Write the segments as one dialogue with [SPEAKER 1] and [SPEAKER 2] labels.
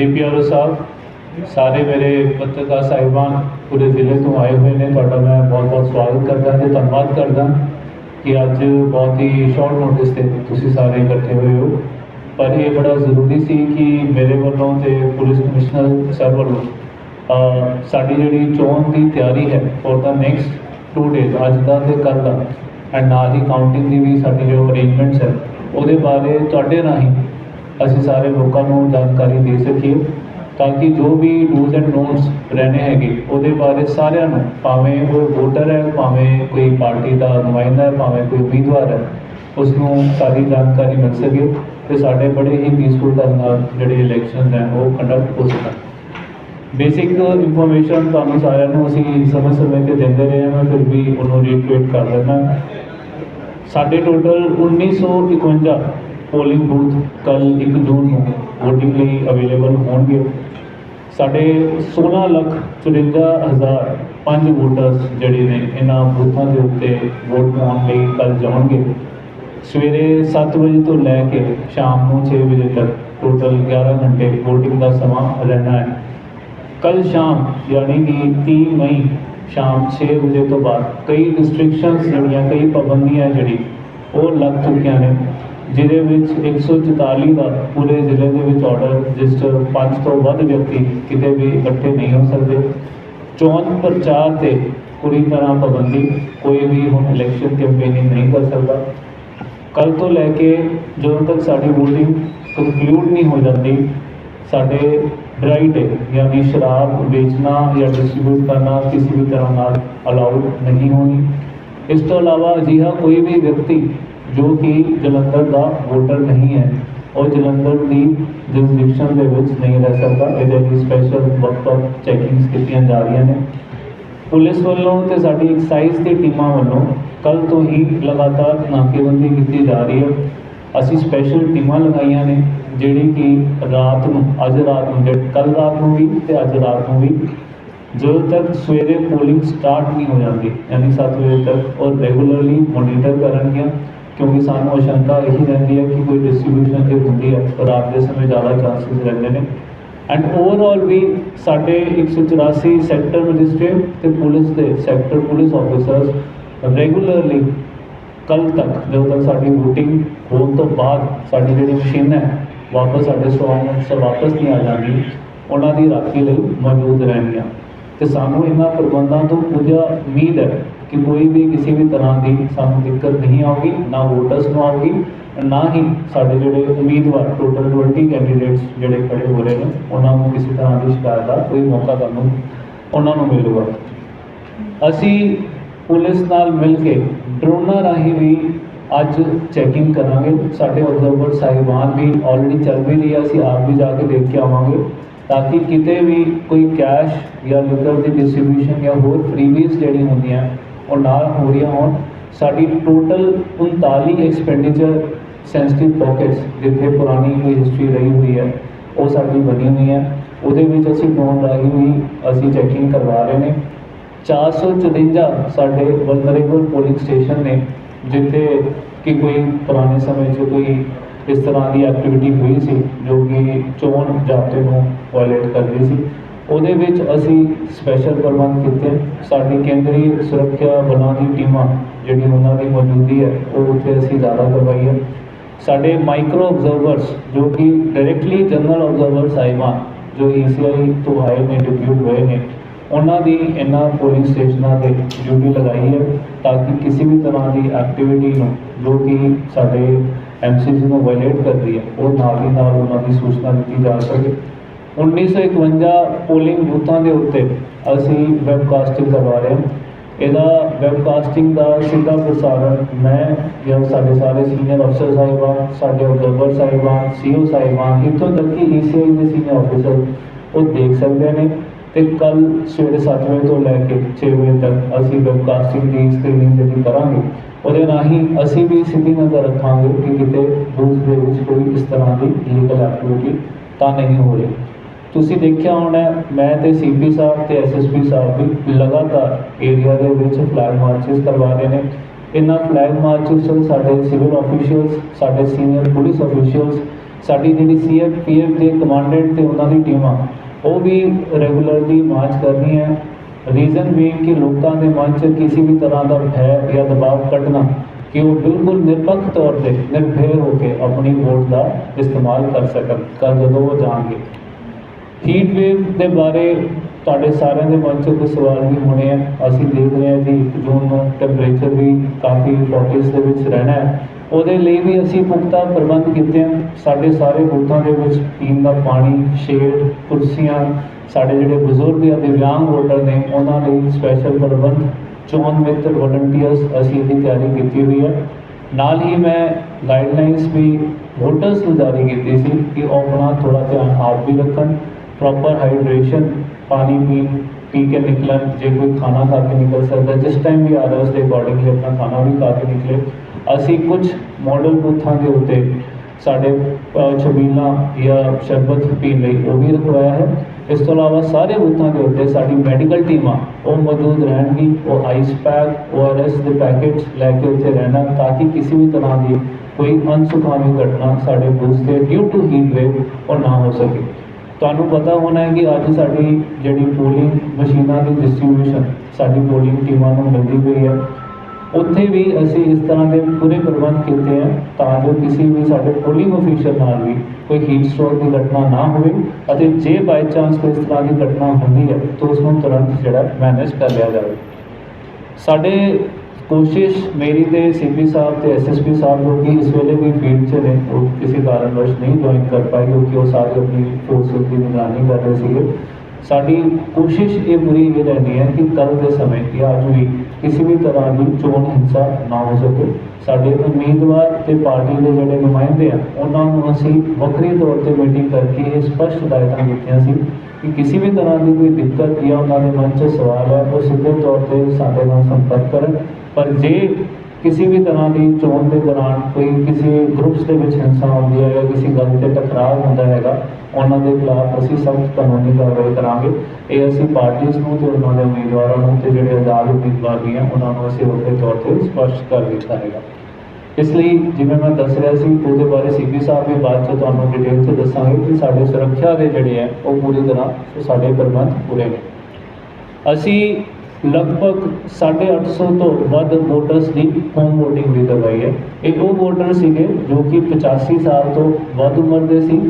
[SPEAKER 1] DPRO ਸਾਹਿਬ, ਸਾਰੇ ਮੇਰੇ ਪੱਤਰਕਾਰ ਸਾਹਿਬਾਨ ਪੂਰੇ ਜ਼ਿਲ੍ਹੇ ਤੋਂ ਆਏ ਹੋਏ ਨੇ, ਤੁਹਾਡਾ ਮੈਂ ਬਹੁਤ ਬਹੁਤ ਸਵਾਗਤ ਕਰਦਾ ਤੇ ਧੰਨਵਾਦ ਕਰਦਾ ਕਿ ਅੱਜ ਬਹੁਤ ਹੀ ਸ਼ਾਰਟ ਨੋਟਿਸ ਤੇ ਤੁਸੀਂ ਸਾਰੇ ਇਕੱਠੇ ਹੋਏ ਹੋ। ਪਰ ਇਹ ਬੜਾ ਜ਼ਰੂਰੀ ਸੀ ਕਿ ਮੇਰੇ ਵੱਲੋਂ ਤੇ ਪੁਲਿਸ ਕਮਿਸ਼ਨਰ ਸਰ ਵੱਲੋਂ ਸਾਡੀ ਜਿਹੜੀ ਚੋਣ ਦੀ ਤਿਆਰੀ ਹੈ ਫॉर ਦਾ ਨੈਕਸਟ 2 ਡੇਜ਼ ਅੱਜ ਦਾ ਤੇ ਕੱਲ੍ਹ ਦਾ ਐਂਡ ਨਾਲ ਹੀ ਕਾਊਂਟਿੰਗ ਦੀ ਵੀ ਸਾਡੀ ਜੋ ਅਰੇਂਜਮੈਂਟਸ ਹੈ, ਉਹਦੇ ਬਾਰੇ ਤੁਹਾਡੇ ਰਾਹੀਂ ਅਸੀਂ ਸਾਰੇ ਲੋਕਾਂ ਨੂੰ ਜਾਣਕਾਰੀ ਦੇ ਸਕੀਏ ਤਾਂ ਕਿ ਜੋ ਵੀ ਡੂਜ਼ ਐਂਡ ਨੋਟਸ ਰਹਿਣੇ ਹੈਗੇ, ਉਹਦੇ ਬਾਰੇ ਸਾਰਿਆਂ ਨੂੰ, ਭਾਵੇਂ ਉਹ ਵੋਟਰ ਹੈ, ਭਾਵੇਂ ਕੋਈ ਪਾਰਟੀ ਦਾ ਨੁਮਾਇੰਦਾ ਹੈ, ਭਾਵੇਂ ਕੋਈ ਉਮੀਦਵਾਰ ਹੈ ਉਸ ਨੂੰ ਸਾਰੀ ਜਾਣਕਾਰੀ ਮਿਲ ਸਕੇ ਤੇ ਸਾਡੇ ਬੜੇ ਹੀ ਪੀਸਫੁਲ ਢੰਗ ਨਾਲ ਜਿਹੜੇ ਇਲੈਕਸ਼ਨ ਹੈ, ਉਹ ਕੰਡਕਟ ਹੋ ਸਕਣ। ਬੇਸਿਕ ਇਨਫੋਰਮੇਸ਼ਨ ਤੁਹਾਨੂੰ ਸਾਰਿਆਂ ਨੂੰ ਅਸੀਂ ਸਮੇਂ ਸਮੇਂ ਤੇ ਦਿੰਦੇ ਰਹੇ ਹਾਂ, ਮੈਂ ਫਿਰ ਵੀ ਉਹਨੂੰ ਰੀਟਵੇਟ ਕਰ ਦਿੰਦਾ। ਸਾਡੇ ਟੋਟਲ 1951 ਪੋਲਿੰਗ ਬੂਥ ਕੱਲ 1 ਜੂਨ ਨੂੰ VOTING ਲਈ ਅਵੇਲੇਬਲ ਹੋਣਗੇ। ਸਾਡੇ 16 ਲੱਖ 54 ਹਜ਼ਾਰ ਪੰਜ ਵੋਟਰਸ ਜਿਹੜੇ ਨੇ ਇਹਨਾਂ ਬੂਥਾਂ ਦੇ ਉੱਤੇ ਵੋਟ ਪਾਉਣ ਲਈ ਕੱਲ ਜਾਣਗੇ। ਸਵੇਰੇ 7 ਵਜੇ ਤੋਂ ਲੈ ਕੇ ਸ਼ਾਮ ਨੂੰ 6 ਵਜੇ ਤੱਕ ਟੋਟਲ 11 ਘੰਟੇ VOTING ਦਾ ਸਮਾਂ ਰਹਿਣਾ ਹੈ। ਕੱਲ ਸ਼ਾਮ ਯਾਨੀ ਕਿ 30 ਮਈ ਸ਼ਾਮ 6 ਵਜੇ ਤੋਂ ਬਾਅਦ ਕਈ ਰਿਸਟ੍ਰਿਕਸ਼ਨਸ ਜਿਹੜੀਆਂ, ਕਈ ਪਾਬੰਦੀਆਂ ਜਿਹੜੀ ਉਹ ਲੱਗ ਚੁੱਕੀਆਂ ਨੇ। ਜਿਹਦੇ ਵਿੱਚ 144 ਦਾ ਪੂਰੇ ਜ਼ਿਲ੍ਹੇ ਦੇ ਵਿੱਚ ਆਰਡਰ ਜਿਸ 'ਚ ਪੰਜ ਤੋਂ ਵੱਧ ਵਿਅਕਤੀ ਕਿਤੇ ਵੀ ਇਕੱਠੇ ਨਹੀਂ ਹੋ ਸਕਦੇ। ਚੋਣ ਪ੍ਰਚਾਰ ਤੇ ਪੂਰੀ ਤਰ੍ਹਾਂ ਪਾਬੰਦੀ, ਕੋਈ ਵੀ ਹੁਣ ਇਲੈਕਸ਼ਨ ਕੈਂਪੇਨਿੰਗ ਨਹੀਂ ਕਰ ਸਕਦਾ। ਕੱਲ ਤੋਂ ਲੈ ਕੇ ਜਦੋਂ ਤੱਕ ਸਾਡੀ ਵੋਟਿੰਗ ਕੰਕਲੂਡ ਨਹੀਂ ਹੋ ਜਾਂਦੀ, ਸਾਡੇ ਡਰਾਈ ਡੇ ਯਾਨੀ ਸ਼ਰਾਬ ਵੇਚਣਾ ਜਾਂ ਡਿਸਟ੍ਰੀਬਿਊਟ ਕਰਨਾ ਕਿਸੇ ਵੀ ਤਰ੍ਹਾਂ ਨਾਲ ਅਲਾਉਡ ਨਹੀਂ ਹੋਣੀ। ਇਸ ਤੋਂ ਇਲਾਵਾ ਅਜਿਹਾ ਕੋਈ ਵੀ ਵਿਅਕਤੀ ਜੋ ਕਿ ਜਲੰਧਰ ਦਾ ਵੋਟਰ ਨਹੀਂ ਹੈ, ਉਹ ਜਲੰਧਰ ਦੀ ਜੁਰਿਸਡਿਕਸ਼ਨ ਦੇ ਵਿੱਚ ਨਹੀਂ ਰਹਿ ਸਕਦਾ। ਇਹਦੇ ਲਈ ਸਪੈਸ਼ਲ ਵਕਤ ਚੈਕਿੰਗਸ ਕੀਤੀਆਂ ਜਾ ਰਹੀਆਂ ਨੇ। ਪੁਲਿਸ ਵੱਲੋਂ ਤੇ ਸਾਡੀ ਐਕਸਾਈਜ਼ ਦੀ ਟੀਮਾਂ ਵੱਲੋਂ ਕੱਲ ਤੋਂ ਹੀ ਲਗਾਤਾਰ ਨਾਕੇਬੰਦੀ ਕੀਤੀ ਜਾ ਰਹੀ ਹੈ। ਅਸੀਂ ਸਪੈਸ਼ਲ ਟੀਮਾਂ ਲਗਾਈਆਂ ਨੇ, ਜਿਹੜੀ ਕਿ ਰਾਤ ਨੂੰ, ਅੱਜ ਰਾਤ ਨੂੰ ਕੱਲ ਰਾਤ ਨੂੰ ਵੀ ਤੇ ਅੱਜ ਰਾਤ ਨੂੰ ਵੀ ਜਦੋਂ ਤੱਕ ਸਵੇਰੇ ਪੋਲਿੰਗ ਸਟਾਰਟ ਨਹੀਂ ਹੋ ਜਾਂਦੀ, ਯਾਨੀ 7 ਵਜੇ ਤੱਕ ਉਹ ਰੈਗੂਲਰਲੀ ਮੋਨੀਟਰ ਕਰਨਗੀਆਂ। ਕਿਉਂਕਿ ਸਾਨੂੰ ਅਸ਼ੰਕਾ ਇਹੀ ਰਹਿੰਦੀ ਹੈ ਕਿ ਕੋਈ ਡਿਸਟ੍ਰੀਬਿਊਸ਼ਨ ਜੇ ਹੁੰਦੀ ਹੈ ਰਾਤ ਦੇ ਸਮੇਂ ਜ਼ਿਆਦਾ ਚਾਂਸਸ ਰਹਿੰਦੇ ਨੇ। ਐਂਡ ਓਵਰਆਲ ਵੀ ਸਾਡੇ 184 ਸੈਕਟਰ ਮੈਜਿਸਟ੍ਰੇਟ ਤੇ ਪੁਲਿਸ ਦੇ ਸੈਕਟਰ ਪੁਲਿਸ ਆਫੀਸਰਸ ਰੈਗੂਲਰਲੀ ਕੱਲ ਤੱਕ, ਜਦੋਂ ਤੱਕ ਸਾਡੀ VOTING ਹੋਣ ਤੋਂ ਬਾਅਦ ਸਾਡੀ ਜਿਹੜੀ ਮਸ਼ੀਨ ਹੈ, ਵਾਪਸ ਸਾਡੇ ਸਟਰੋਂਗ ਰੂਮ ਵਾਪਸ ਨਹੀਂ ਆ ਜਾਂਦੀ, ਉਹਨਾਂ ਦੀ ਰਾਖੀ ਲਈ ਮੌਜੂਦ ਰਹਿਣਗੀਆਂ। ਤੇ ਸਾਨੂੰ ਇਹਨਾਂ ਪ੍ਰਬੰਧਾਂ ਤੋਂ ਪੂਰਾ ਉਮੀਦ ਹੈ ਕਿ ਕੋਈ ਵੀ ਕਿਸੇ ਵੀ ਤਰ੍ਹਾਂ ਦੀ ਸਾਨੂੰ ਦਿੱਕਤ ਨਹੀਂ ਆਊਗੀ, ਨਾ ਵੋਟਰਸ ਨੂੰ ਆਊਗੀ, ਨਾ ਹੀ ਸਾਡੇ ਜਿਹੜੇ ਉਮੀਦਵਾਰ ਟੋਟਲ 20 ਕੈਂਡੀਡੇਟਸ ਜਿਹੜੇ ਖੜੇ ਹੋ ਰਹੇ ਨੇ, ਉਹਨਾਂ ਨੂੰ ਕਿਸੇ ਤਰ੍ਹਾਂ ਦੀ ਸ਼ਿਕਾਇਤ ਦਾ ਕੋਈ ਮੌਕਾ ਸਾਨੂੰ ਉਹਨਾਂ ਨੂੰ ਮਿਲੂਗਾ। ਅਸੀਂ ਪੁਲਿਸ ਨਾਲ ਮਿਲ ਕੇ ਡਰੋਨਾਂ ਰਾਹੀਂ ਵੀ ਅੱਜ ਚੈਕਿੰਗ ਕਰਾਂਗੇ। ਸਾਡੇ ਆਬਜ਼ਰਵਰ ਸਾਹਿਬਾਨ ਵੀ ਆਲਰੇਡੀ ਚੱਲ ਵੀ ਰਹੀ ਹੈ ਅਸੀਂ ਆਪ ਵੀ ਜਾ ਕੇ ਦੇਖ ਕੇ ਆਵਾਂਗੇ, ਤਾਂ ਕਿ ਕਿਤੇ ਵੀ ਕੋਈ ਕੈਸ਼ ਜਾਂ ਲਿਕਰ ਦੀ ਡਿਸਟ੍ਰੀਬਿਊਸ਼ਨ ਜਾਂ ਹੋਰ ਫਰੀਬੀਜ਼ ਜਿਹੜੀ ਹੁੰਦੀਆਂ ਉਹ ਨਾਲ ਹੋ ਰਹੀਆਂ ਹੋਣ, ਸਾਡੀ ਟੋਟਲ 39 ਐਕਸਪੈਂਡੀਚਰ ਸੈਂਸਿਟਿਵ ਪਾਕਟਸ ਜਿੱਥੇ ਪੁਰਾਣੀ ਕੋਈ ਹਿਸਟਰੀ ਰਹੀ ਹੋਈ ਹੈ, ਉਹ ਸਾਡੀ ਬਣੀ ਹੋਈ ਹੈ। ਉਹਦੇ ਵਿੱਚ ਅਸੀਂ ਡਰੋਨ ਰਾਹੀਂ ਵੀ ਅਸੀਂ ਚੈਕਿੰਗ ਕਰਵਾ ਰਹੇ ਨੇ। 454 ਸਾਡੇ ਵਲਨਰੇਬਲ ਪੋਲਿੰਗ ਸਟੇਸ਼ਨ ਨੇ, ਜਿੱਥੇ ਕਿ ਕੋਈ ਪੁਰਾਣੇ ਸਮੇਂ 'ਚ ਕੋਈ ਇਸ ਤਰ੍ਹਾਂ ਦੀ ਐਕਟੀਵਿਟੀ ਹੋਈ ਸੀ, ਜੋ ਕਿ ਚੋਣ ਜ਼ਾਬਤੇ ਨੂੰ ਵਾਇਲੇਟ ਕਰਦੀ ਸੀ। ਉਹਦੇ ਵਿੱਚ ਅਸੀਂ ਸਪੈਸ਼ਲ ਪ੍ਰਬੰਧ ਕੀਤੇ। ਸਾਡੀ ਕੇਂਦਰੀ ਸੁਰੱਖਿਆ ਬਲਾਂ ਦੀ ਟੀਮਾਂ ਜਿਹੜੀ ਉਹਨਾਂ ਦੀ ਮੌਜੂਦਗੀ ਹੈ, ਉਹ ਉੱਥੇ ਅਸੀਂ ਜ਼ਿਆਦਾ ਕਰਵਾਈ ਹੈ। ਸਾਡੇ ਮਾਈਕਰੋ ਆਬਜ਼ਰਵਰਸ ਜੋ ਕਿ ਡਾਇਰੈਕਟਲੀ ਜਨਰਲ ਆਬਜ਼ਰਵਰ ਸਾਹਿਬਾਨ ਜੋ ਈਸੀਆਈ ਤੋਂ ਆਏ ਨੇ ਡਿਪਿਊਟ ਹੋਏ ਨੇ, ਉਹਨਾਂ ਦੀ ਇਹਨਾਂ ਪੋਲਿੰਗ ਸਟੇਸ਼ਨਾਂ ਤੇ ਡਿਊਟੀ ਲਗਾਈ ਹੈ ਤਾਂ ਕਿ ਕਿਸੇ ਵੀ ਤਰ੍ਹਾਂ ਦੀ ਐਕਟੀਵਿਟੀ ਨੂੰ, ਜੋ ਕਿ ਸਾਡੇ ਐਮਸੀਸੀ ਨੂੰ ਵਾਇਲੇਟ ਕਰਦੀ ਹੈ, ਉਹ ਨਾਲ ਹੀ ਨਾਲ ਉਹਨਾਂ ਦੀ ਸੂਚਨਾ ਦਿੱਤੀ ਜਾ ਸਕੇ। 1951 ਪੋਲਿੰਗ ਬੂਥਾਂ ਦੇ ਉੱਤੇ ਅਸੀਂ ਵੈਬਕਾਸਟਿੰਗ ਕਰਵਾ ਰਹੇ ਹਾਂ। ਇਹਦਾ ਵੈਬਕਾਸਟਿੰਗ ਦਾ ਸਿੱਧਾ ਪ੍ਰਸਾਰਣ ਮੈਂ ਜਾਂ ਸਾਡੇ ਸਾਰੇ ਸੀਨੀਅਰ ਅਫਸਰ ਸਾਹਿਬਾਨ ਸਾਡੇ ਆਬਜ਼ਰਵਰ ਸਾਹਿਬਾਨ ਸੀਓ ਸਾਹਿਬਾਨ ਇੱਥੋਂ ਤੱਕ ਕਿ ਈਸੀਆਈ ਦੇ ਸੀਨੀਅਰ ਆਫੀਸਰ ਉਹ ਦੇਖ ਸਕਦੇ ਨੇ। ਤੇ ਕੱਲ ਸਵੇਰੇ 7 ਵਜੇ ਤੋਂ ਲੈ ਕੇ 6 ਵਜੇ ਤੱਕ ਅਸੀਂ ਵੈਬਕਾਸਟਿੰਗ ਦੀ ਸਕਰੀਨਿੰਗ ਜਿਹੜੀ ਕਰਾਂਗੇ, ਉਹਦੇ ਰਾਹੀਂ ਅਸੀਂ ਵੀ ਸਿੱਧੀ ਨਜ਼ਰ ਰੱਖਾਂਗੇ ਕਿ ਕਿਤੇ ਬੂਥ ਦੇ ਵਿੱਚ ਕੋਈ ਇਸ ਤਰ੍ਹਾਂ ਦੀ ਲੀਗਲ ਐਕਟੀਵਿਟੀ ਤਾਂ ਨਹੀਂ ਹੋ ਰਹੀ। ਤੁਸੀਂ ਦੇਖਿਆ ਹੋਣਾ ਹੈ, ਮੈਂ ਤੇ ਸੀਪੀ ਸਾਹਿਬ ਤੇ ਐਸਐਸਪੀ ਸਾਹਿਬ ਵੀ ਲਗਾਤਾਰ ਏਰੀਆ ਦੇ ਵਿੱਚ ਫਲੈਗ ਮਾਰਚਸ ਕਰਵਾ ਰਹੇ ਨੇ। ਇਹਨਾਂ ਫਲੈਗ ਮਾਰਚਸ 'ਚ ਸਾਡੇ ਸਿਵਲ ਆਫੀਸ਼ੀਅਲਸ ਸਾਡੇ ਸੀਨੀਅਰ ਪੁਲਿਸ ਆਫੀਸ਼ੀਅਲਸ ਸਾਡੀ ਜਿਹੜੀ ਸੀਐਫਪੀਐਫ ਦੇ ਕਮਾਂਡੈਂਟ ਤੇ ਉਹਨਾਂ ਦੀ ਟੀਮਾਂ ਉਹ ਵੀ ਰੈਗੂਲਰਲੀ ਮਾਰਚ ਕਰ ਰਹੀਆਂ ਰੀਜ਼ਨ ਵੀ ਕਿ ਲੋਕਾਂ ਦੇ ਮਨ 'ਚ ਕਿਸੇ ਵੀ ਤਰ੍ਹਾਂ ਦਾ ਭੈ ਜਾਂ ਦਬਾਅ ਕੱਢਣਾ ਕਿ ਉਹ ਬਿਲਕੁਲ ਨਿਰਪੱਖ ਤੌਰ ਤੇ ਨਿਰਭੈ ਹੋ ਕੇ ਆਪਣੀ ਵੋਟ ਦਾ ਇਸਤੇਮਾਲ ਕਰ ਸਕਣ ਕੱਲ੍ਹ ਜਦੋਂ ਉਹ ਜਾਣਗੇ। ਹੀਟ ਵੇਵ ਦੇ ਬਾਰੇ ਤੁਹਾਡੇ ਸਾਰਿਆਂ ਦੇ ਮਨ 'ਚ ਕੋਈ ਸਵਾਲ ਵੀ ਹੋਣੇ ਆ? ਅਸੀਂ ਦੇਖ ਰਹੇ ਹਾਂ ਜੀ 1 ਜੂਨ ਨੂੰ ਟੈਂਪਰੇਚਰ ਵੀ ਕਾਫੀ 40s ਦੇ ਵਿੱਚ ਰਹਿਣਾ ਹੈ। ਉਹਦੇ ਲਈ ਵੀ ਅਸੀਂ ਪੁਖਤਾ ਪ੍ਰਬੰਧ ਕੀਤੇ ਹਨ ਸਾਡੇ ਸਾਰੇ ਬੂਥਾਂ ਦੇ ਵਿੱਚ ਪੀਣ ਦਾ ਪਾਣੀ ਸ਼ੇਡ ਕੁਰਸੀਆਂ, ਸਾਡੇ ਜਿਹੜੇ ਬਜ਼ੁਰਗ ਜਾਂ ਦਿਵਿਆਂਗ ਵੋਟਰ ਨੇ, ਉਹਨਾਂ ਲਈ ਸਪੈਸ਼ਲ ਪ੍ਰਬੰਧ, ਚੋਣ ਮਿੱਤਰ ਵਲੰਟੀਅਰਸ ਅਸੀਂ ਇਹਦੀ ਤਿਆਰੀ ਕੀਤੀ ਹੋਈ ਹੈ। ਨਾਲ ਹੀ ਮੈਂ ਗਾਈਡਲਾਈਨਸ ਵੀ ਵੋਟਰਸ ਨੂੰ ਜਾਰੀ ਕੀਤੀ ਸੀ ਕਿ ਉਹ ਆਪਣਾ ਥੋੜਾ ਧਿਆਨ ਆਪ ਵੀ ਰੱਖਣ। ਪ੍ਰੋਪਰ ਹਾਈਡਰੇਸ਼ਨ ਪਾਣੀ ਪੀਣ ਪੀ ਕੇ ਨਿਕਲਣ ਜੇ ਕੋਈ ਖਾਣਾ ਖਾ ਕੇ ਨਿਕਲ ਸਕਦਾ ਜਿਸ ਟਾਈਮ ਵੀ ਆ ਰਿਹਾ ਉਸ ਦੇ ਅਕੋਰਡਿੰਗਲੀ ਆਪਣਾ ਖਾਣਾ ਵੀ ਖਾ ਕੇ ਨਿਕਲੇ ਅਸੀਂ ਕੁਝ ਮਾਡਲ ਬੂਥਾਂ ਦੇ ਉੱਤੇ ਸਾਡੇ ਅ, ਛਬੀਲਾਂ ਜਾਂ ਸ਼ਰਬਤ ਪੀਣ ਲਈ ਉਹ ਵੀ ਰਖਵਾਇਆ ਹੈ ਇਸ ਤੋਂ ਇਲਾਵਾ ਸਾਰੇ ਬੂਥਾਂ ਦੇ ਉੱਤੇ ਸਾਡੀ ਮੈਡੀਕਲ ਟੀਮਾਂ ਉਹ ਮੌਜੂਦ ਰਹਿਣਗੀ ਉਹ ਆਈਸ ਪੈਕ ਓਆਰਐਸ ਦੇ ਪੈਕੇਟਸ ਲੈ ਕੇ ਉੱਥੇ ਰਹਿਣਾ ਤਾਂ ਕਿ ਕਿਸੇ ਵੀ ਤਰ੍ਹਾਂ ਦੀ ਕੋਈ ਅਨਸੁਖਾਵੀ ਘਟਨਾ ਸਾਡੇ ਬੂਥ ਤੇ ਡਿਊ ਟੂ ਹੀਟ ਵੇਵ ਉਹ ਨਾ ਹੋ ਸਕੇ ਤੁਹਾਨੂੰ ਪਤਾ ਹੋਣਾ ਹੈ ਕਿ ਅੱਜ ਸਾਡੀ ਜਿਹੜੀ ਪੋਲਿੰਗ ਮਸ਼ੀਨਾਂ ਦੀ ਡਿਸਟ੍ਰੀਬਿਊਸ਼ਨ ਸਾਡੀ ਪੋਲਿੰਗ ਟੀਮਾਂ ਨੂੰ ਮਿਲਦੀ ਪਈ ਹੈ। ਉੱਥੇ ਵੀ ਅਸੀਂ ਇਸ ਤਰ੍ਹਾਂ ਦੇ ਪੂਰੇ ਪ੍ਰਬੰਧ ਕੀਤੇ ਹਨ ਤਾਂ ਜੋ ਕਿਸੇ ਵੀ ਸਾਡੇ ਪੋਲਿੰਗ ਅਫੀਸ਼ੀਅਲ ਨਾਲ ਵੀ ਕੋਈ ਹੀਟ ਸਟ੍ਰੋਕ ਦੀ ਘਟਨਾ ਨਾ ਹੋਵੇ ਅਤੇ ਜੇ ਬਾਈ ਚਾਂਸ ਕੋਈ ਇਸ ਤਰ੍ਹਾਂ ਦੀ ਘਟਨਾ ਹੁੰਦੀ ਹੈ ਤਾਂ ਉਸ ਨੂੰ ਤੁਰੰਤ ਜਿਹੜਾ ਮੈਨੇਜ ਕਰ ਲਿਆ ਜਾਵੇ। ਸਾਡੇ ਕੋਸ਼ਿਸ਼ ਮੇਰੀ ਤੇ ਸੀਪੀ ਸਾਹਿਬ ਤੇ ਐਸਐਸਪੀ ਸਾਹਿਬ ਜੋ ਕਿ ਇਸ ਵੇਲੇ ਵੀ ਫੀਲਡ 'ਚ ਨੇ, ਉਹ ਕਿਸੇ ਕਾਰਨਵਸ਼ ਨਹੀਂ ਜੁਆਇਨ ਕਰ ਪਾਏ ਕਿਉਂਕਿ ਉਹ ਸਾਰੇ ਆਪਣੀ ਫੋਰਸਿਸ ਦੀ ਨਿਗਰਾਨੀ ਕਰ ਰਹੇ ਸੀਗੇ। ਸਾਡੀ ਕੋਸ਼ਿਸ਼ ਇਹ ਪੂਰੀ ਇਹ ਰਹਿੰਦੀ ਹੈ ਕਿ ਕੱਲ੍ਹ ਦੇ ਸਮੇਂ ਜਾਂ ਅੱਜ ਵੀ ਕਿਸੇ ਵੀ ਤਰ੍ਹਾਂ ਦੀ ਚੋਣ ਹਿੰਸਾ ਨਾ ਹੋ ਸਕੇ। ਸਾਡੇ ਉਮੀਦਵਾਰ ਤੇ ਪਾਰਟੀ ਦੇ ਜਿਹੜੇ ਨੁਮਾਇੰਦੇ ਆ, ਉਹਨਾਂ ਨੂੰ ਅਸੀਂ ਵੱਖਰੀ ਤੌਰ ਤੇ ਮੀਟਿੰਗ ਕਰਕੇ ਇਹ ਸਪਸ਼ਟ ਹਦਾਇਤਾਂ ਦਿੱਤੀਆਂ ਸੀ ਕਿ ਕਿਸੇ ਵੀ ਤਰ੍ਹਾਂ ਦੀ ਕੋਈ ਦਿੱਕਤ ਜਾਂ ਉਹਨਾਂ ਦੇ ਮਨ 'ਚ ਸਵਾਲ ਹੈ, ਉਹ ਸਿੱਧੇ ਤੌਰ ਤੇ ਸਾਡੇ ਨਾਲ ਸੰਪਰਕ ਕਰਨ। ਪਰ ਜੇ ਕਿਸੇ ਵੀ ਤਰ੍ਹਾਂ ਦੀ ਚੋਣ ਦੇ ਦੌਰਾਨ ਕੋਈ ਕਿਸੇ ਗਰੁੱਪਸ ਦੇ ਵਿੱਚ ਹਿੰਸਾ ਹੁੰਦੀ ਹੈ ਜਾਂ ਕਿਸੇ ਗੱਲ ਤੇ ਟਕਰਾਅ ਹੁੰਦਾ ਹੈਗਾ, ਉਹਨਾਂ ਦੇ ਖਿਲਾਫ ਅਸੀਂ ਸਖਤ ਕਾਨੂੰਨੀ ਕਾਰਵਾਈ ਕਰਾਂਗੇ। ਇਹ ਅਸੀਂ ਪਾਰਟੀਆਂ ਨੂੰ ਤੇ ਉਹਨਾਂ ਦੇ ਉਮੀਦਵਾਰਾਂ ਨੂੰ ਤੇ ਜਿਹੜੇ ਆਜ਼ਾਦ ਉਮੀਦਵਾਰ ਵੀ ਆ, ਉਹਨਾਂ ਨੂੰ ਅਸੀਂ ਵੱਖਰੇ ਤੌਰ ਤੇ ਸਪਸ਼ਟ ਕਰ ਦਿੱਤਾ ਹੈਗਾ। ਇਸ ਲਈ ਜਿਵੇਂ ਮੈਂ ਦੱਸ ਰਿਹਾ ਸੀ, ਉਹਦੇ ਬਾਰੇ ਸੀਪੀ ਸਾਹਿਬ ਵੀ ਬਾਅਦ ਚ ਤੁਹਾਨੂੰ ਡਿਟੇਲ ਚ ਦੱਸਾਂਗੇ ਕਿ ਸਾਡੇ ਸੁਰੱਖਿਆ ਦੇ ਜਿਹੜੇ ਆ, ਉਹ ਪੂਰੀ ਤਰ੍ਹਾਂ ਸਾਡੇ ਪ੍ਰਬੰਧ ਪੂਰੇ ਨੇ। ਅਸੀਂ ਲਗਭਗ 850 ਤੋਂ ਵੱਧ ਵੋਟਰਸ ਦੀ ਹੋਮ ਵੋਟਿੰਗ ਵੀ ਕਰਵਾਈ ਹੈ। ਇਹ ਉਹ ਵੋਟਰ ਸੀਗੇ ਜੋ ਕਿ 85 ਸਾਲ ਤੋਂ ਵੱਧ ਉਮਰ ਦੇ ਸੀ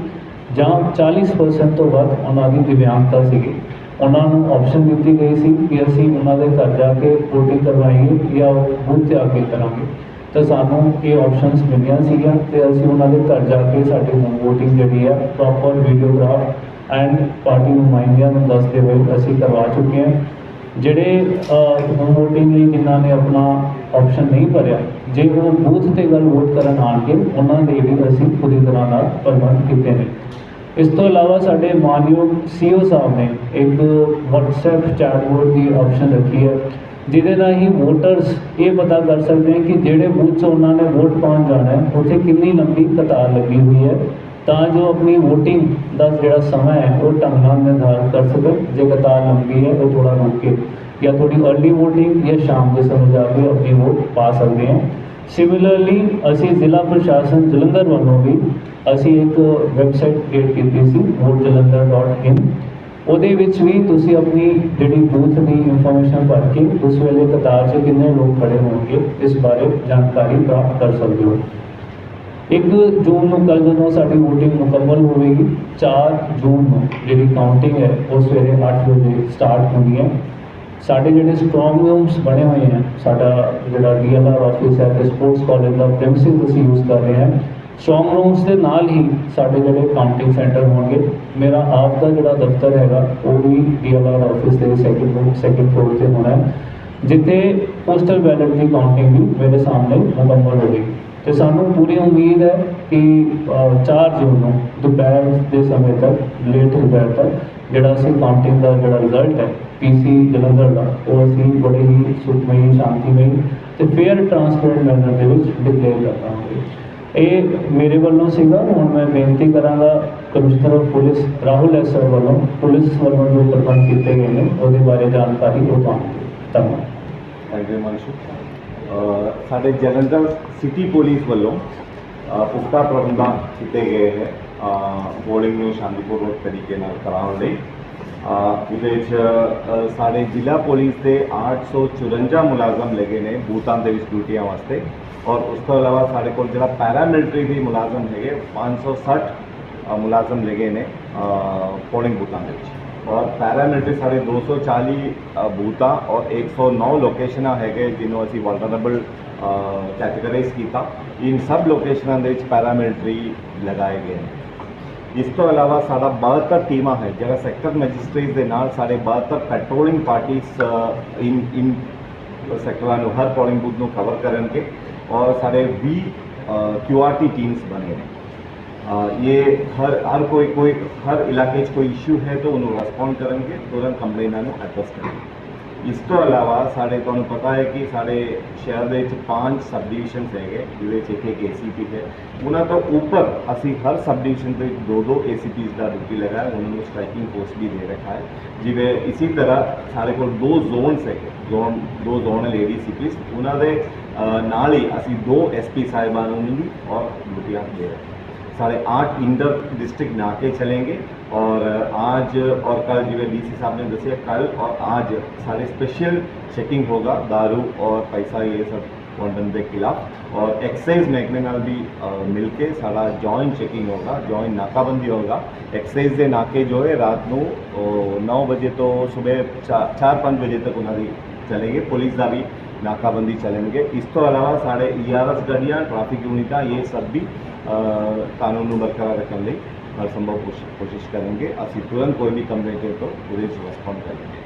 [SPEAKER 1] ਜਾਂ 40% ਤੋਂ ਵੱਧ ਉਹਨਾਂ ਦੀ ਦਿਵਿਆਂਗਤਾ ਸੀਗੀ। ਉਹਨਾਂ ਨੂੰ ਆਪਸ਼ਨ ਦਿੱਤੀ ਗਈ ਸੀ ਕਿ ਅਸੀਂ ਉਹਨਾਂ ਦੇ ਘਰ ਜਾ ਕੇ VOTING ਕਰਵਾਈਏ ਜਾਂ ਬੂਥ ਤੇ ਆ ਕੇ ਕਰਾਂਗੇ। ਤਾਂ ਸਾਨੂੰ ਇਹ ਆਪਸ਼ਨਸ ਮਿਲੀਆਂ ਸੀਗੀਆਂ ਤੇ ਅਸੀਂ ਉਹਨਾਂ ਦੇ ਘਰ ਜਾ ਕੇ ਸਾਡੀ ਹੋਮ VOTING ਜਿਹੜੀ ਆ ਪ੍ਰੋਪਰ ਵੀਡੀਓਗ੍ਰਾਫ ਐਂਡ ਪਾਰਟੀ ਨੁਮਾਇੰਦਿਆਂ ਨੂੰ ਦੱਸਦੇ ਹੋਏ ਅਸੀਂ ਕਰਵਾ ਚੁੱਕੇ ਹਾਂ। ਜਿਹੜੇ ਹੋਮ VOTING ਲਈ ਜਿਨ੍ਹਾਂ ਨੇ ਆਪਣਾ ਆਪਸ਼ਨ ਨਹੀਂ ਭਰਿਆ, ਜੇ ਉਹ ਬੂਥ ਤੇ ਗੱਲ ਵੋਟ ਕਰਨ ਆਣਗੇ ਉਹਨਾਂ ਦੇ ਵੀ ਅਸੀਂ ਪੂਰੀ ਤਰ੍ਹਾਂ ਨਾਲ ਪ੍ਰਬੰਧ ਕੀਤੇ ਨੇ। ਇਸ ਤੋਂ ਇਲਾਵਾ ਸਾਡੇ ਮਾਨਯੋਗ ਸੀਓ ਸਾਹਿਬ ਨੇ ਇੱਕ WhatsApp ਚੈਟਬੋਰਡ ਦੀ ਆਪਸ਼ਨ ਰੱਖੀ ਹੈ, ਜਿਹਦੇ ਨਾਲ ਹੀ ਵੋਟਰਸ ਇਹ ਪਤਾ ਕਰ ਸਕਦੇ ਹਨ ਕਿ ਜਿਹੜੇ ਬੂਥ 'ਚ ਉਹਨਾਂ ਨੇ ਵੋਟ ਪਾਉਣ ਜਾਣਾ ਹੈ, ਉੱਥੇ ਕਿੰਨੀ ਲੰਬੀ ਕਤਾਰ ਲੱਗੀ ਹੋਈ ਹੈ। ਤਾਂ ਜੋ ਆਪਣੀ VOTING ਦਾ ਜਿਹੜਾ ਸਮਾਂ ਹੈ, ਉਹ ਢੰਗ ਨਾਲ ਨਿਰਧਾਰਤ ਕਰ ਸਕਣ। ਜੇ ਕਤਾਰ ਲੰਬੀ ਹੈ ਉਹ ਥੋੜਾ ਰੁਕ ਕੇ ਜਾਂ ਥੋੜੀ अर्ਲੀ VOTING ਜਾਂ ਸ਼ਾਮ ਦੇ ਸਮੇਂ ਜਾ ਕੇ ਆਪਣੀ ਵੋਟ ਪਾ ਸਕਦੇ ਹਾਂ। ਸਿਮਿਲਰਲੀ ਅਸੀਂ ਜ਼ਿਲ੍ਹਾ ਪ੍ਰਸ਼ਾਸਨ ਜਲੰਧਰ ਵੱਲੋਂ ਵੀ ਅਸੀਂ ਇੱਕ ਵੈਬਸਾਈਟ ਕ੍ਰੀਏਟ ਕੀਤੀ ਸੀ votejalandhar.in ਉਹਦੇ ਵਿੱਚ ਵੀ ਤੁਸੀਂ ਆਪਣੀ ਜਿਹੜੀ ਬੂਥ ਦੀ ਇਨਫੋਰਮੇਸ਼ਨ ਭਰ ਕੇ, ਉਸ ਵੇਲੇ ਕਤਾਰ 'ਚ ਕਿੰਨੇ ਲੋਕ ਖੜੇ ਹੋਣਗੇ, ਇਸ ਬਾਰੇ ਜਾਣਕਾਰੀ ਪ੍ਰਾਪਤ ਕਰ ਸਕਦੇ ਹੋ। 1 ਜੂਨ ਨੂੰ ਕੱਲ੍ਹ ਜਦੋਂ ਸਾਡੀ VOTING ਮੁਕੰਮਲ ਹੋਵੇਗੀ 4 ਜੂਨ ਨੂੰ ਜਿਹੜੀ ਕਾਊਂਟਿੰਗ ਹੈ, ਉਹ ਸਵੇਰੇ 8 ਵਜੇ ਸਟਾਰਟ ਹੋਣੀ ਹੈ। ਸਾਡੇ ਜਿਹੜੇ ਸਟਰੋਂਗ ਰੂਮਸ ਬਣੇ ਹੋਏ ਹਨ ਸਾਡਾ ਜਿਹੜਾ ਡੀਐਲਆਰ ਆਫਿਸ ਹੈ ਤੇ ਸਪੋਰਟਸ ਕਾਲਜ ਦਾ ਪ੍ਰੈਮਿਸਿਸ ਅਸੀਂ ਯੂਜ਼ ਕਰ ਰਹੇ ਹਾਂ। ਸਟਰੋਂਗ ਰੂਮਸ ਦੇ ਨਾਲ ਹੀ ਸਾਡੇ ਜਿਹੜੇ ਕਾਊਂਟਿੰਗ ਸੈਂਟਰ ਹੋਣਗੇ, ਮੇਰਾ ਆਪ ਦਾ ਜਿਹੜਾ ਦਫ਼ਤਰ ਹੈਗਾ, ਉਹ ਵੀ ਡੀਐਲਆਰ ਆਫਿਸ ਦੇ ਸੈਕਿੰਡ ਫਲੋਰ ਸੈਕਿੰਡ ਫਲੋਰ ਤੇ ਹੋਣਾ ਹੈ। ਜਿੱਥੇ ਪੋਸਟਲ ਬੈਲਟ ਦੀ ਕਾਊਂਟਿੰਗ ਵੀ ਮੇਰੇ ਸਾਹਮਣੇ ਮੁਕੰਮਲ ਹੋਵੇਗੀ। ਤੇ ਸਾਨੂੰ ਪੂਰੀ ਉਮੀਦ ਹੈ ਕਿ ਅ, 4 ਜੂਨ ਨੂੰ ਦੁਪਹਿਰ ਦੇ ਸਮੇਂ ਤੱਕ ਲੇਟ ਦੁਪਹਿਰ ਤੱਕ ਜਿਹੜਾ ਅਸੀਂ ਕਾਊਂਟਿੰਗ ਦਾ ਜਿਹੜਾ ਰਿਜ਼ਲਟ ਹੈ ਪੀਸੀ ਜਲੰਧਰ ਦਾ ਉਹ ਅਸੀਂ ਬੜੇ ਹੀ ਸੁਖਮਈ ਸ਼ਾਂਤੀਮਈ ਤੇ ਫੇਅਰ ਟਰਾਂਸਪੇਰੈਂਟ ਮੈਨਰ ਦੇ ਵਿੱਚ ਡਿਕਲੇਅਰ ਕਰ ਪਾਵਾਂਗੇ ਇਹ ਮੇਰੇ ਵੱਲੋਂ ਸੀਗਾ ਹੁਣ ਮੈਂ ਬੇਨਤੀ ਕਰਾਂਗਾ commissioner of police Rahul S ਵੱਲੋਂ ਪੁਲਿਸ ਵੱਲੋਂ ਜੋ ਪ੍ਰਬੰਧ ਕੀਤੇ ਗਏ ਨੇ ਉਹਦੇ ਬਾਰੇ ਜਾਣਕਾਰੀ ਉਹ ਤੁਹਾਨੂੰ ਧੰਨਵਾਦ।
[SPEAKER 2] ਥੈਂਕ ਯੂ ਮਨਸ਼ੂ ਸਾਡੇ ਜਲੰਧਰ ਸਿਟੀ ਪੁਲਿਸ ਵੱਲੋਂ ਅ, ਪੁਖਤਾ ਪ੍ਰਬੰਧਾਂ ਕੀਤੇ ਗਏ ਹੈ ਪੋਲਿੰਗ ਨੂੰ ਸ਼ਾਂਤੀਪੂਰਵਕ ਤਰੀਕੇ ਨਾਲ ਕਰਾਉਣ ਲਈ। ਅ, ਇਹਦੇ ਵਿੱਚ ਸਾਡੇ ਜ਼ਿਲ੍ਹਾ ਪੁਲਿਸ ਦੇ 854 ਮੁਲਾਜ਼ਮ ਲੱਗੇ ਨੇ ਬੂਥਾਂ ਦੇ ਵਿੱਚ ਡਿਊਟੀਆਂ ਵਾਸਤੇ। ਔਰ ਉਸ ਤੋਂ ਇਲਾਵਾ ਸਾਡੇ ਕੋਲ ਜਿਹੜਾ ਪੈਰਾ ਮਿਲਟਰੀ ਦੇ ਮੁਲਾਜ਼ਮ ਹੈਗੇ 560 ਅ, ਮੁਲਾਜ਼ਮ ਲੱਗੇ ਨੇ ਪੋਲਿੰਗ ਬੂਥਾਂ ਦੇ ਵਿੱਚ। ਔਰ ਪੈਰਾਮਿਲਟਰੀ ਸਾਡੇ 240 ਅ, ਬੂਥਾਂ ਔਰ 109 ਲੋਕੇਸ਼ਨਾਂ ਹੈਗੇ ਜਿਹਨੂੰ ਅਸੀਂ ਵਲਨਰੇਬਲ ਕੈਟਾਗਰਾਈਜ਼ ਕੀਤਾ ਇਨ ਸਭ ਲੋਕੇਸ਼ਨਾਂ ਦੇ ਵਿੱਚ ਪੈਰਾਮਿਲਟਰੀ ਲਗਾਏ ਗਏ ਨੇ ਇਸ ਤੋਂ ਇਲਾਵਾ ਸਾਡਾ 72 ਟੀਮਾਂ ਹੈ ਜਿਹੜਾ ਸੈਕਟਰ ਮੈਜਿਸਟ੍ਰੇਟ ਦੇ ਨਾਲ ਸਾਡੇ 72 ਪੈਟਰੋਲਿੰਗ ਪਾਰਟੀਆਂ ਇਨ ਇਨ ਸੈਕਟਰਾਂ ਨੂੰ ਹਰ ਪੋਲਿੰਗ ਬੂਥ ਨੂੰ ਕਵਰ ਕਰਨਗੇ ਔਰ ਸਾਡੇ 20 ਕਿਊਆਰਟੀ ਟੀम्स ਬਣੇ ਨੇ ਅ, ਇਹ ਹਰ ਹਰ ਕੋਈ ਕੋਈ ਹਰ ਇਲਾਕੇ 'ਚ ਕੋਈ ਇਸ਼ੂ ਹੈ ਤਾਂ ਉਹਨੂੰ ਰਿਸਪੌਂਡ ਕਰਨਗੇ ਤੁਰੰਤ ਕੰਪਲੇਨਾਂ ਨੂੰ ਐਡਰੈਸ ਕਰਨਗੇ ਇਸ ਤੋਂ ਇਲਾਵਾ ਸਾਡੇ ਤੁਹਾਨੂੰ ਪਤਾ ਹੈ ਕਿ ਸਾਡੇ ਸ਼ਹਿਰ ਦੇ ਵਿੱਚ ਪੰਜ ਸਬ ਡਿਵੀਜ਼ਨਸ ਹੈਗੇ ਜਿਹਦੇ 'ਚ ਇੱਕ ਇੱਕ ਏਸੀਪੀ ਹੈ ਉਹਨਾਂ ਤੋਂ ਉੱਪਰ ਅਸੀਂ ਹਰ ਸਬ ਡਿਵੀਜ਼ਨ ਦੇ ਵਿੱਚ ਦੋ ਦੋ ਏਸੀਪੀਸ ਦਾ ਡਿਊਟੀ ਲਗਾਇਆ ਉਹਨਾਂ ਨੂੰ ਸਟ੍ਰਾਈਕਿੰਗ ਫੋਰਸ ਵੀ ਦੇ ਰੱਖਾ ਹੈ ਜਿਵੇਂ ਇਸੇ ਤਰ੍ਹਾਂ ਸਾਡੇ ਕੋਲ ਦੋ ਜ਼ੋਨਸ ਹੈਗੇ ਜ਼ੋਨ ਦੋ ਜ਼ੋਨਲ ਏਡੀਸੀਪੀਸ ਉਹਨਾਂ ਦੇ ਨਾਲ ਹੀ ਅਸੀਂ ਦੋ ਐਸਪੀ ਸਾਹਿਬਾਨ ਨੂੰ ਵੀ ਔਰ ਡਿਊਟੀਆਂ ਦੇ ਰਹੇ साढ़े आठ इंटर डिस्ट्रिक्ट नाके चलेंगे और आज और कल जो डी सी साहब ने दसिया, कल और आज सारे स्पेशल चेकिंग होगा, दारू और पैसा ये सब वॉन्टन के खिलाफ। और एक्साइज महकमे नाल भी मिल के सारा जॉइंट चेकिंग होगा जॉइंट नाकाबंदी होगा। एक्साइज के नाके जो है, रात को नौ बजे तो सुबह चा, चार पाँच बजे तक उन्होंने चलेंगे। पुलिस का भी नाकाबंदी चलेंगे। इस तो अलावा साढ़े ग्यारह गड्डिया ट्रैफ़िक यूनिटा ये सब भी ਕਾਨੂੰਨ ਨੂੰ ਬਰਕਰਾਰ ਰੱਖਣ ਲਈ ਹਰ ਸੰਭਵ ਕੋਸ਼ਿਸ਼ ਕੋਸ਼ਿਸ਼ ਕਰਾਂਗੇ ਅਸੀਂ ਤੁਰੰਤ ਕੋਈ ਵੀ ਕੰਪਲੇਂਟ ਹੈ ਤਾਂ ਉਹਦੇ ਵਿੱਚ ਰਿਸਪੌਂਡ ਕਰਾਂਗੇ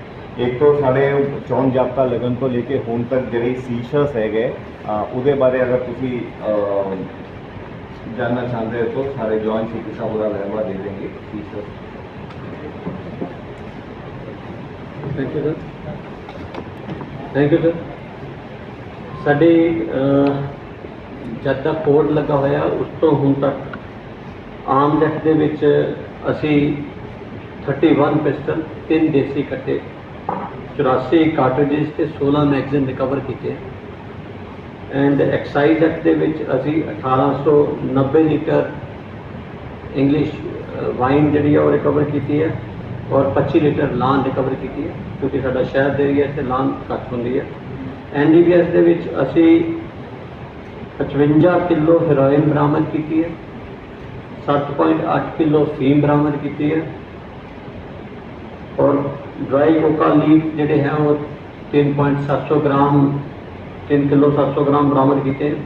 [SPEAKER 2] ਇੱਕ ਤੋਂ ਸਾਡੇ ਚੋਣ ਜਾਬਤਾ ਲਗਨ ਤੋਂ ਲੈ ਕੇ ਹੁਣ ਤੱਕ ਜਿਹੜੇ ਸੀਸ਼ਰਸ ਹੈਗੇ ਉਹਦੇ ਬਾਰੇ ਅਗਰ ਤੁਸੀਂ ਅ, ਜਾਨਣਾ ਚਾਹੁੰਦੇ ਹੋ ਤਾਂ ਸਾਰੇ ਜੁਆਇੰਟ ਸਿਟੀ ਸਾਹਿਬ ਉਹਦਾ ਰਹਿਵਾ ਦੇ ਦੇंगे
[SPEAKER 3] thank you sir thank you sir ਸਾਡੇ ਜਦ ਦਾ ਕੋਡ ਲੱਗਾ ਹੋਇਆ, ਉਸ ਤੋਂ ਹੁਣ ਤੱਕ ਆਮ ਡੈਟ ਦੇ ਵਿੱਚ ਅਸੀਂ 31 ਪਿਸਟਲ, ਤਿੰਨ ਦੇਸੀ ਕੱਟੇ 84 ਕਾਰਟ੍ਰਿਜਸ ਤੇ 16 ਮੈਗਜ਼ੀਨ ਰਿਕਵਰ ਕੀਤੇ। ਐਂਡ ਐਕਸਾਈਜ਼ ਐਕਟ ਦੇ ਵਿੱਚ ਅਸੀਂ 1890 ਲੀਟਰ ਇੰਗਲਿਸ਼ ਵਾਈਨ ਜਿਹੜੀ ਹੈ ਉਹ ਰਿਕਵਰ ਕੀਤੀ ਹੈ ਔਰ 25 ਲੀਟਰ ਲਾਨ ਰਿਕਵਰ ਕੀਤੀ ਹੈ, ਕਿਉਂਕਿ ਸਾਡਾ ਸ਼ਹਿਰ ਦੇ ਏਰੀਆ 'ਤੇ ਲਾਨ ਘੱਟ ਹੁੰਦੀ ਹੈ। ਐਨਡੀਪੀਐਸ ਦੇ ਵਿੱਚ ਅਸੀਂ 55 ਕਿਲੋ ਹੈਰੋਇਨ ਬਰਾਮਦ ਕੀਤੀ ਹੈ 7.8 ਕਿਲੋ ਫੀਮ ਬਰਾਮਦ ਕੀਤੀ ਹੈ ਔਰ ਡਰਾਈ ਕੋਕਾ ਲੀਫ ਜਿਹੜੇ ਹੈ ਉਹ 3.700 ਗ੍ਰਾਮ 3 ਕਿਲੋ 700 ਗ੍ਰਾਮ ਬਰਾਮਦ ਕੀਤੇ ਹੈ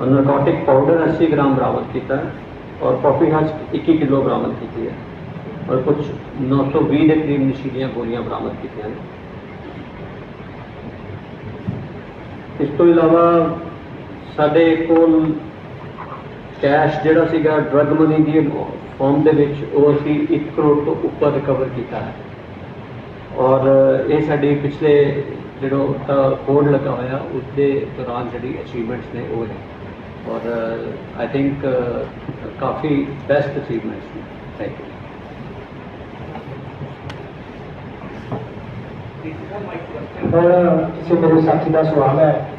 [SPEAKER 3] ਔਰ ਨਾਰਕੋਟਿਕ ਪਾਊਡਰ 80 ਗ੍ਰਾਮ ਬਰਾਮਦ ਕੀਤਾ ਹੈ ਔਰ ਕਾਫੀ ਹਸਕ 21 ਕਿਲੋ ਬਰਾਮਦ ਕੀਤੀ ਹੈ ਔਰ ਕੁਝ 920 ਦੇ ਕਰੀਬ ਨਸ਼ੀਲੀਆਂ ਗੋਲੀਆਂ ਬਰਾਮਦ ਕੀਤੀਆਂ ਨੇ ਇਸ ਤੋਂ ਇਲਾਵਾ ਸਾਡੇ ਕੋਲ ਕੈਸ਼ ਜਿਹੜਾ ਸੀਗਾ ਡਰਗ ਮਨੀ ਦੀ ਫਾਰਮ ਦੇ ਵਿੱਚ, ਉਹ ਅਸੀਂ 1 ਕਰੋੜ ਤੋਂ ਉੱਪਰ ਰਿਕਵਰ ਕੀਤਾ ਹੈ। ਔਰ ਇਹ ਸਾਡੀ ਪਿਛਲੇ ਜਿਹੜਾ ਕੋਡ ਲੱਗਾ ਹੋਇਆ ਉਸ ਦੇ ਦੌਰਾਨ ਜਿਹੜੀ ਅਚੀਵਮੈਂਟਸ ਨੇ ਉਹ ਨੇ। ਔਰ ਆਈ ਥਿੰਕ ਕਾਫੀ ਬੈਸਟ ਅਚੀਵਮੈਂਟਸ ਨੇ। ਥੈਂਕ ਯੂ
[SPEAKER 4] ਹੁਣ ਕਿਸੇ ਮੇਰੇ ਸਾਥੀ ਦਾ ਸਵਾਲ ਹੈ।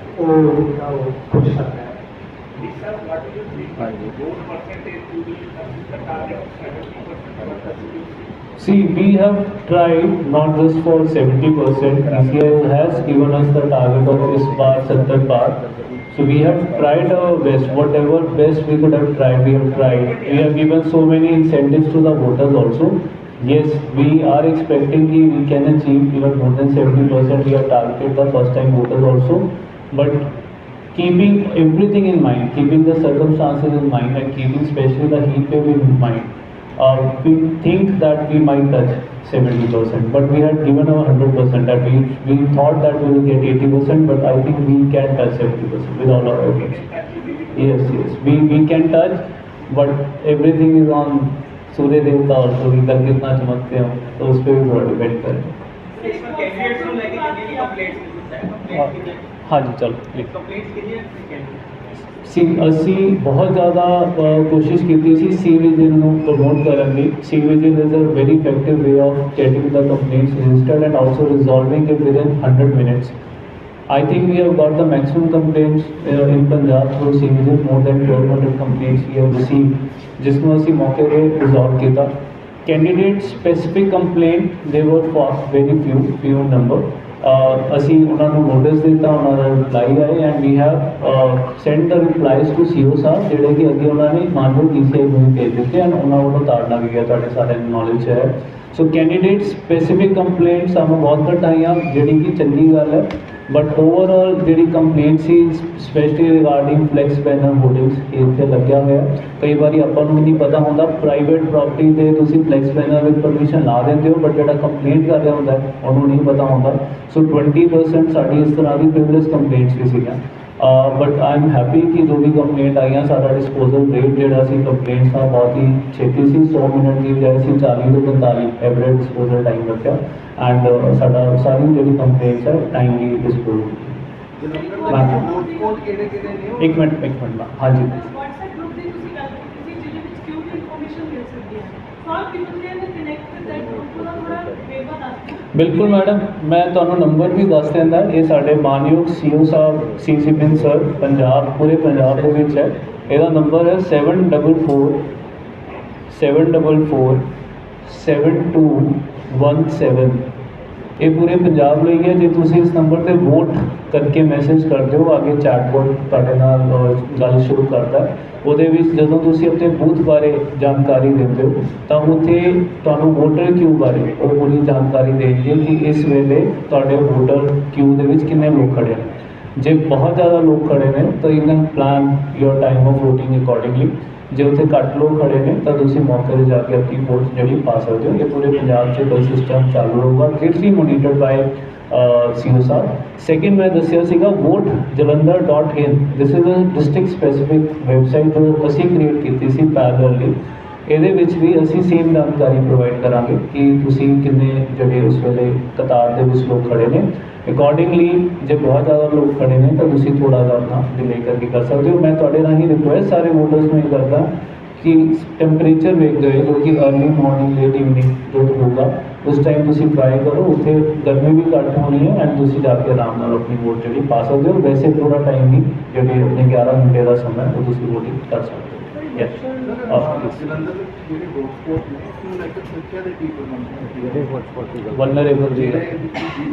[SPEAKER 1] See, we have tried not just for 70%, ECL has given us the target of this bar, 70 bar. So we have tried our best, whatever best we could have tried, we have tried. We have given so many incentives to the voters also. Yes, we are expecting we can achieve even more than 70%. We have targeted the first time voters also. But keeping everything in mind, keeping the circumstances in mind, and keeping especially the heat wave in mind, uh, we think that we might touch 70%, but we had given our 100%. That we we thought that we will get 80%, but I think we can touch 70% with all our efforts. Yes, yes, we we can touch, but everything is on सूर्य देवता और सूर्य कल कितना चमकते हो तो उस पर भी थोड़ा डिपेंड करें ਹਾਂਜੀ
[SPEAKER 5] ਚਲੋ click। ਕੰਪਲੀਟ ਕਿੰਨੀਆਂ
[SPEAKER 1] ਸੀ ਅਸੀਂ ਬਹੁਤ ਜ਼ਿਆਦਾ ਕੋਸ਼ਿਸ਼ ਕੀਤੀ ਸੀ ਸੀਵੇਜ ਨੂੰ ਪ੍ਰਮੋਟ ਕਰਨ ਦੀ। Sewage is a very effective way of getting the complaints registered and also resolving it within 100 minutes I think we have got the maximum complaints uh, in Punjab through CVGIL, more 1200 complaints we have received, ਜਿਸ ਨੂੰ ਅਸੀਂ ਮੌਕੇ 'ਤੇ resolve ਕੀਤਾ candidate specific complaint ਦੇ were for very few few number ਅਸੀਂ ਉਹਨਾਂ ਨੂੰ ਨੋਟਿਸ ਦਿੱਤਾ, ਉਹਨਾਂ ਦਾ ਰਿਪਲਾਈ ਆਏ and we have send the replies to CEO ਸਾਹਿਬ ਜਿਹੜੇ ਕਿ ਅੱਗੇ ਉਹਨਾਂ ਨੇ ਮਾਨਯੋਗ ਡੀਸੀਆਈ ਨੂੰ ਭੇਜ ਦਿੱਤੇ ਐਂਡ ਉਹਨਾਂ ਵੱਲੋਂ ਤਾੜਨਾ ਵੀ ਗਿਆ, ਤੁਹਾਡੇ ਸਾਰਿਆਂ ਨੂੰ ਨੌਲੇਜ ਹੈ। ਸੋ ਕੈਂਡੀਡੇਟ ਸਪੈਸੀਫਿਕ ਕੰਪਲੇਂਟ ਸਾਨੂੰ ਬਹੁਤ ਘਟਾਈਆਂ, ਜਿਹੜੀ ਕਿ ਚੰਗੀ ਗੱਲ ਹੈ। ਬਟ ਓਵਰਆਲ ਜਿਹੜੀ ਕੰਪਲੇਂਟ ਸੀ specially regarding flex banner hoardings ਇੱਥੇ ਲੱਗਿਆ ਹੋਇਆ। ਕਈ ਵਾਰੀ ਆਪਾਂ ਨੂੰ ਨਹੀਂ ਪਤਾ ਹੁੰਦਾ ਪ੍ਰਾਈਵੇਟ ਪ੍ਰਾਪਰਟੀ ਤੇ ਤੁਸੀਂ ਫਲੈਕਸ ਬੈਨਰ ਵਿਦ ਪਰਮਿਸ਼ਨ ਲਾ ਦਿੰਦੇ ਹੋ ਬਟ ਜਿਹੜਾ ਕੰਪਲੇਂਟ ਕਰ ਰਿਹਾ ਹੁੰਦਾ, ਉਹਨੂੰ ਨਹੀਂ ਪਤਾ ਹੁੰਦਾ। ਸੋ 20% ਸਾਡੀ ਇਸ ਤਰ੍ਹਾਂ ਦੀ ਪ੍ਰਿਵਿਲੇਜ ਕੰਪਲੇਂਟਸ ਵੀ ਸੀਗੀਆਂ। ਬਟ ਆਈ ਐਮ ਹੈਪੀ ਕਿ ਜੋ ਵੀ ਕੰਪਲੇਂਟ ਆਈਆਂ ਸਾਡਾ ਡਿਸਪੋਜ਼ਲ ਰੇਟ ਜਿਹੜਾ ਸੀ ਕੰਪਲੇਂਟਸ ਦਾ ਬਹੁਤ ਹੀ ਛੇਤੀ ਸੀ 100 ਮਿੰਟ ਦੀ ਬਜਾਏ ਅਸੀਂ 40 ਤੋਂ 45 ਐਵਰੇਜ ਡਿਸਪੋਜ਼ਲ ਟਾਈਮ ਰੱਖਿਆ ਐਂਡ ਸਾਡਾ ਸਾਰੀ ਜਿਹੜੀ ਕੰਪਲੇਂਟਸ ਹੈ ਟਾਈਮਲੀ ਡਿਸਪੋਜ਼ ਇੱਕ ਮਿੰਟ ਇੱਕ ਮਿੰਟ ma'am, ਹਾਂਜੀ
[SPEAKER 6] WhatsApp group ਦੀ ਤੁਸੀਂ ਗੱਲ ਕੀਤੀ ਸੀ ਜਿਹਦੇ ਵਿੱਚ ਕਿਉਂ ਵੀ ਇਨਫੋਰਮੇਸ਼ਨ ਮਿਲ ਸਕਦੀ ਹੈ ਫॉर ਪੀਪਲ ਦੇ ਨੇ ਕਨੈਕਟ ਵਿਦ ਦੈਟ ਗਰੁੱਪ ਉਹਦਾ ਥੋੜਾ ਵੇਵਾ ਦੱਸ ਦਿਓ
[SPEAKER 1] ਬਿਲਕੁਲ ਮੈਡਮ, ਮੈਂ ਤੁਹਾਨੂੰ ਨੰਬਰ ਵੀ ਦੱਸ ਦਿੰਦਾ, ਇਹ ਸਾਡੇ ਮਾਨਯੋਗ ਸੀਓ ਸਾਹਿਬ ਸੀਸੀ ਪਿੰਨ ਸਰ ਪੰਜਾਬ, ਪੂਰੇ ਪੰਜਾਬ ਦੇ ਵਿੱਚ ਹੈ। ਇਹਦਾ ਨੰਬਰ ਹੈ 744 744 7217 ਇਹ ਪੂਰੇ ਪੰਜਾਬ ਲਈ ਹੈ। ਜੇ ਤੁਸੀਂ ਇਸ ਨੰਬਰ ਤੇ ਵੋਟ ਕਰਕੇ ਮੈਸੇਜ ਕਰਦੇ ਹੋ ਅੱਗੇ ਚੈਟਬੋਟ ਤੁਹਾਡੇ ਨਾਲ ਗੱਲ ਸ਼ੁਰੂ ਕਰਦਾ ਉਹਦੇ ਵਿੱਚ ਜਦੋਂ ਤੁਸੀਂ ਆਪਣੇ ਬੂਥ ਬਾਰੇ ਜਾਣਕਾਰੀ ਦਿੰਦੇ ਹੋ, ਤਾਂ ਉੱਥੇ ਤੁਹਾਨੂੰ ਵੋਟਰ ਕਿਊ ਬਾਰੇ ਉਹ ਪੂਰੀ ਜਾਣਕਾਰੀ ਦੇਣਗੇ ਕਿ ਇਸ ਵੇਲੇ ਤੁਹਾਡੇ ਵੋਟਰ ਕਿਊ ਦੇ ਵਿੱਚ ਕਿੰਨੇ ਲੋਕ ਖੜੇ ਨੇ। ਜੇ ਬਹੁਤ ਜ਼ਿਆਦਾ ਲੋਕ ਖੜੇ ਨੇ, ਤਾਂ ਇਹਨਾਂ can plan your time of voting accordingly ਜੇ ਉੱਥੇ ਘੱਟ ਲੋਕ ਖੜੇ ਨੇ, ਤਾਂ ਤੁਸੀਂ ਮੌਕੇ 'ਤੇ ਜਾ ਕੇ ਆਪਣੀ ਵੋਟ ਜਿਹੜੀ ਪਾ ਸਕਦੇ ਹੋ, ਇਹ ਪੂਰੇ ਪੰਜਾਬ 'ਚ ਕੋਈ ਸਿਸਟਮ ਚਾਲੂ ਹੋਊਗਾ ਗ੍ਰੇਟਲੀ ਮੋਨੀਟਰਡ ਬਾਈ ਸੀਓ ਸਾਹਿਬ। ਸੈਕਿੰਡ ਮੈਂ ਦੱਸਿਆ ਸੀਗਾ vote.jalandhar.in this is a district specific website ਜੋ ਅਸੀਂ ਕ੍ਰੀਏਟ ਕੀਤੀ ਸੀ ਪੈਰਲਲੀ ਇਹਦੇ ਵਿੱਚ ਵੀ ਅਸੀਂ ਸੇਮ ਜਾਣਕਾਰੀ ਪ੍ਰੋਵਾਈਡ ਕਰਾਂਗੇ ਕਿ ਤੁਸੀਂ ਕਿੰਨੇ ਜਿਹੜੇ ਉਸ ਵੇਲੇ ਕਤਾਰ ਦੇ ਵਿੱਚ ਲੋਕ ਖੜੇ ਨੇ। ਅਕੋਰਡਿੰਗਲੀ ਜੇ ਬਹੁਤ ਜ਼ਿਆਦਾ ਲੋਕ ਖੜੇ ਨੇ, ਤਾਂ ਤੁਸੀਂ ਥੋੜਾ ਜਿਹਾ ਆਪਣਾ ਡਿਲੇ ਕਰਕੇ ਕਰ ਸਕਦੇ ਹੋ। ਮੈਂ ਤੁਹਾਡੇ ਰਾਹੀਂ ਰਿਕੁਐਸਟ ਸਾਰੇ ਵੋਟਰਸ ਨੂੰ ਇਹ ਕਰਦਾ ਕਿ ਟੈਂਪਰੇਚਰ ਵੇਖਦੇ ਹੋਏ ਜੋ ਕਿ ਅਰਲੀ ਮਾਰਨਿੰਗ ਲੇਟ ਇਵਨਿੰਗ ਜੋ ਹੋਊਗਾ, ਉਸ ਟਾਈਮ ਤੁਸੀਂ ਟਰਾਈ ਕਰੋ। ਉੱਥੇ ਗਰਮੀ ਵੀ ਘੱਟ ਹੋਣੀ ਹੈ ਐਂਡ ਤੁਸੀਂ ਜਾ ਕੇ ਆਰਾਮ ਨਾਲ ਆਪਣੀ ਵੋਟ ਜਿਹੜੀ ਪਾ ਸਕਦੇ ਹੋ। ਵੈਸੇ ਪੂਰਾ ਟਾਈਮ ਹੀ, ਜਿਹੜੀ ਆਪਣੇ 11 ਘੰਟੇ ਦਾ ਸਮਾਂ ਉਹ ਤੁਸੀਂ ਵੋਟਿੰਗ ਕਰ ਸਕਦੇ ਹੋ। ਯੈਸ
[SPEAKER 7] ਜਲੰਧਰ ਦੇ ਜਿਹੜੇ ਹੌਟਸਪੌਟ ਨੇ ਉਸ ਨੂੰ ਲੈ ਕੇ ਸੁਰੱਖਿਆ ਦੇ ਕੀ ਪ੍ਰਬੰਧ
[SPEAKER 1] ਵਨਰੇਬਲ ਜੀ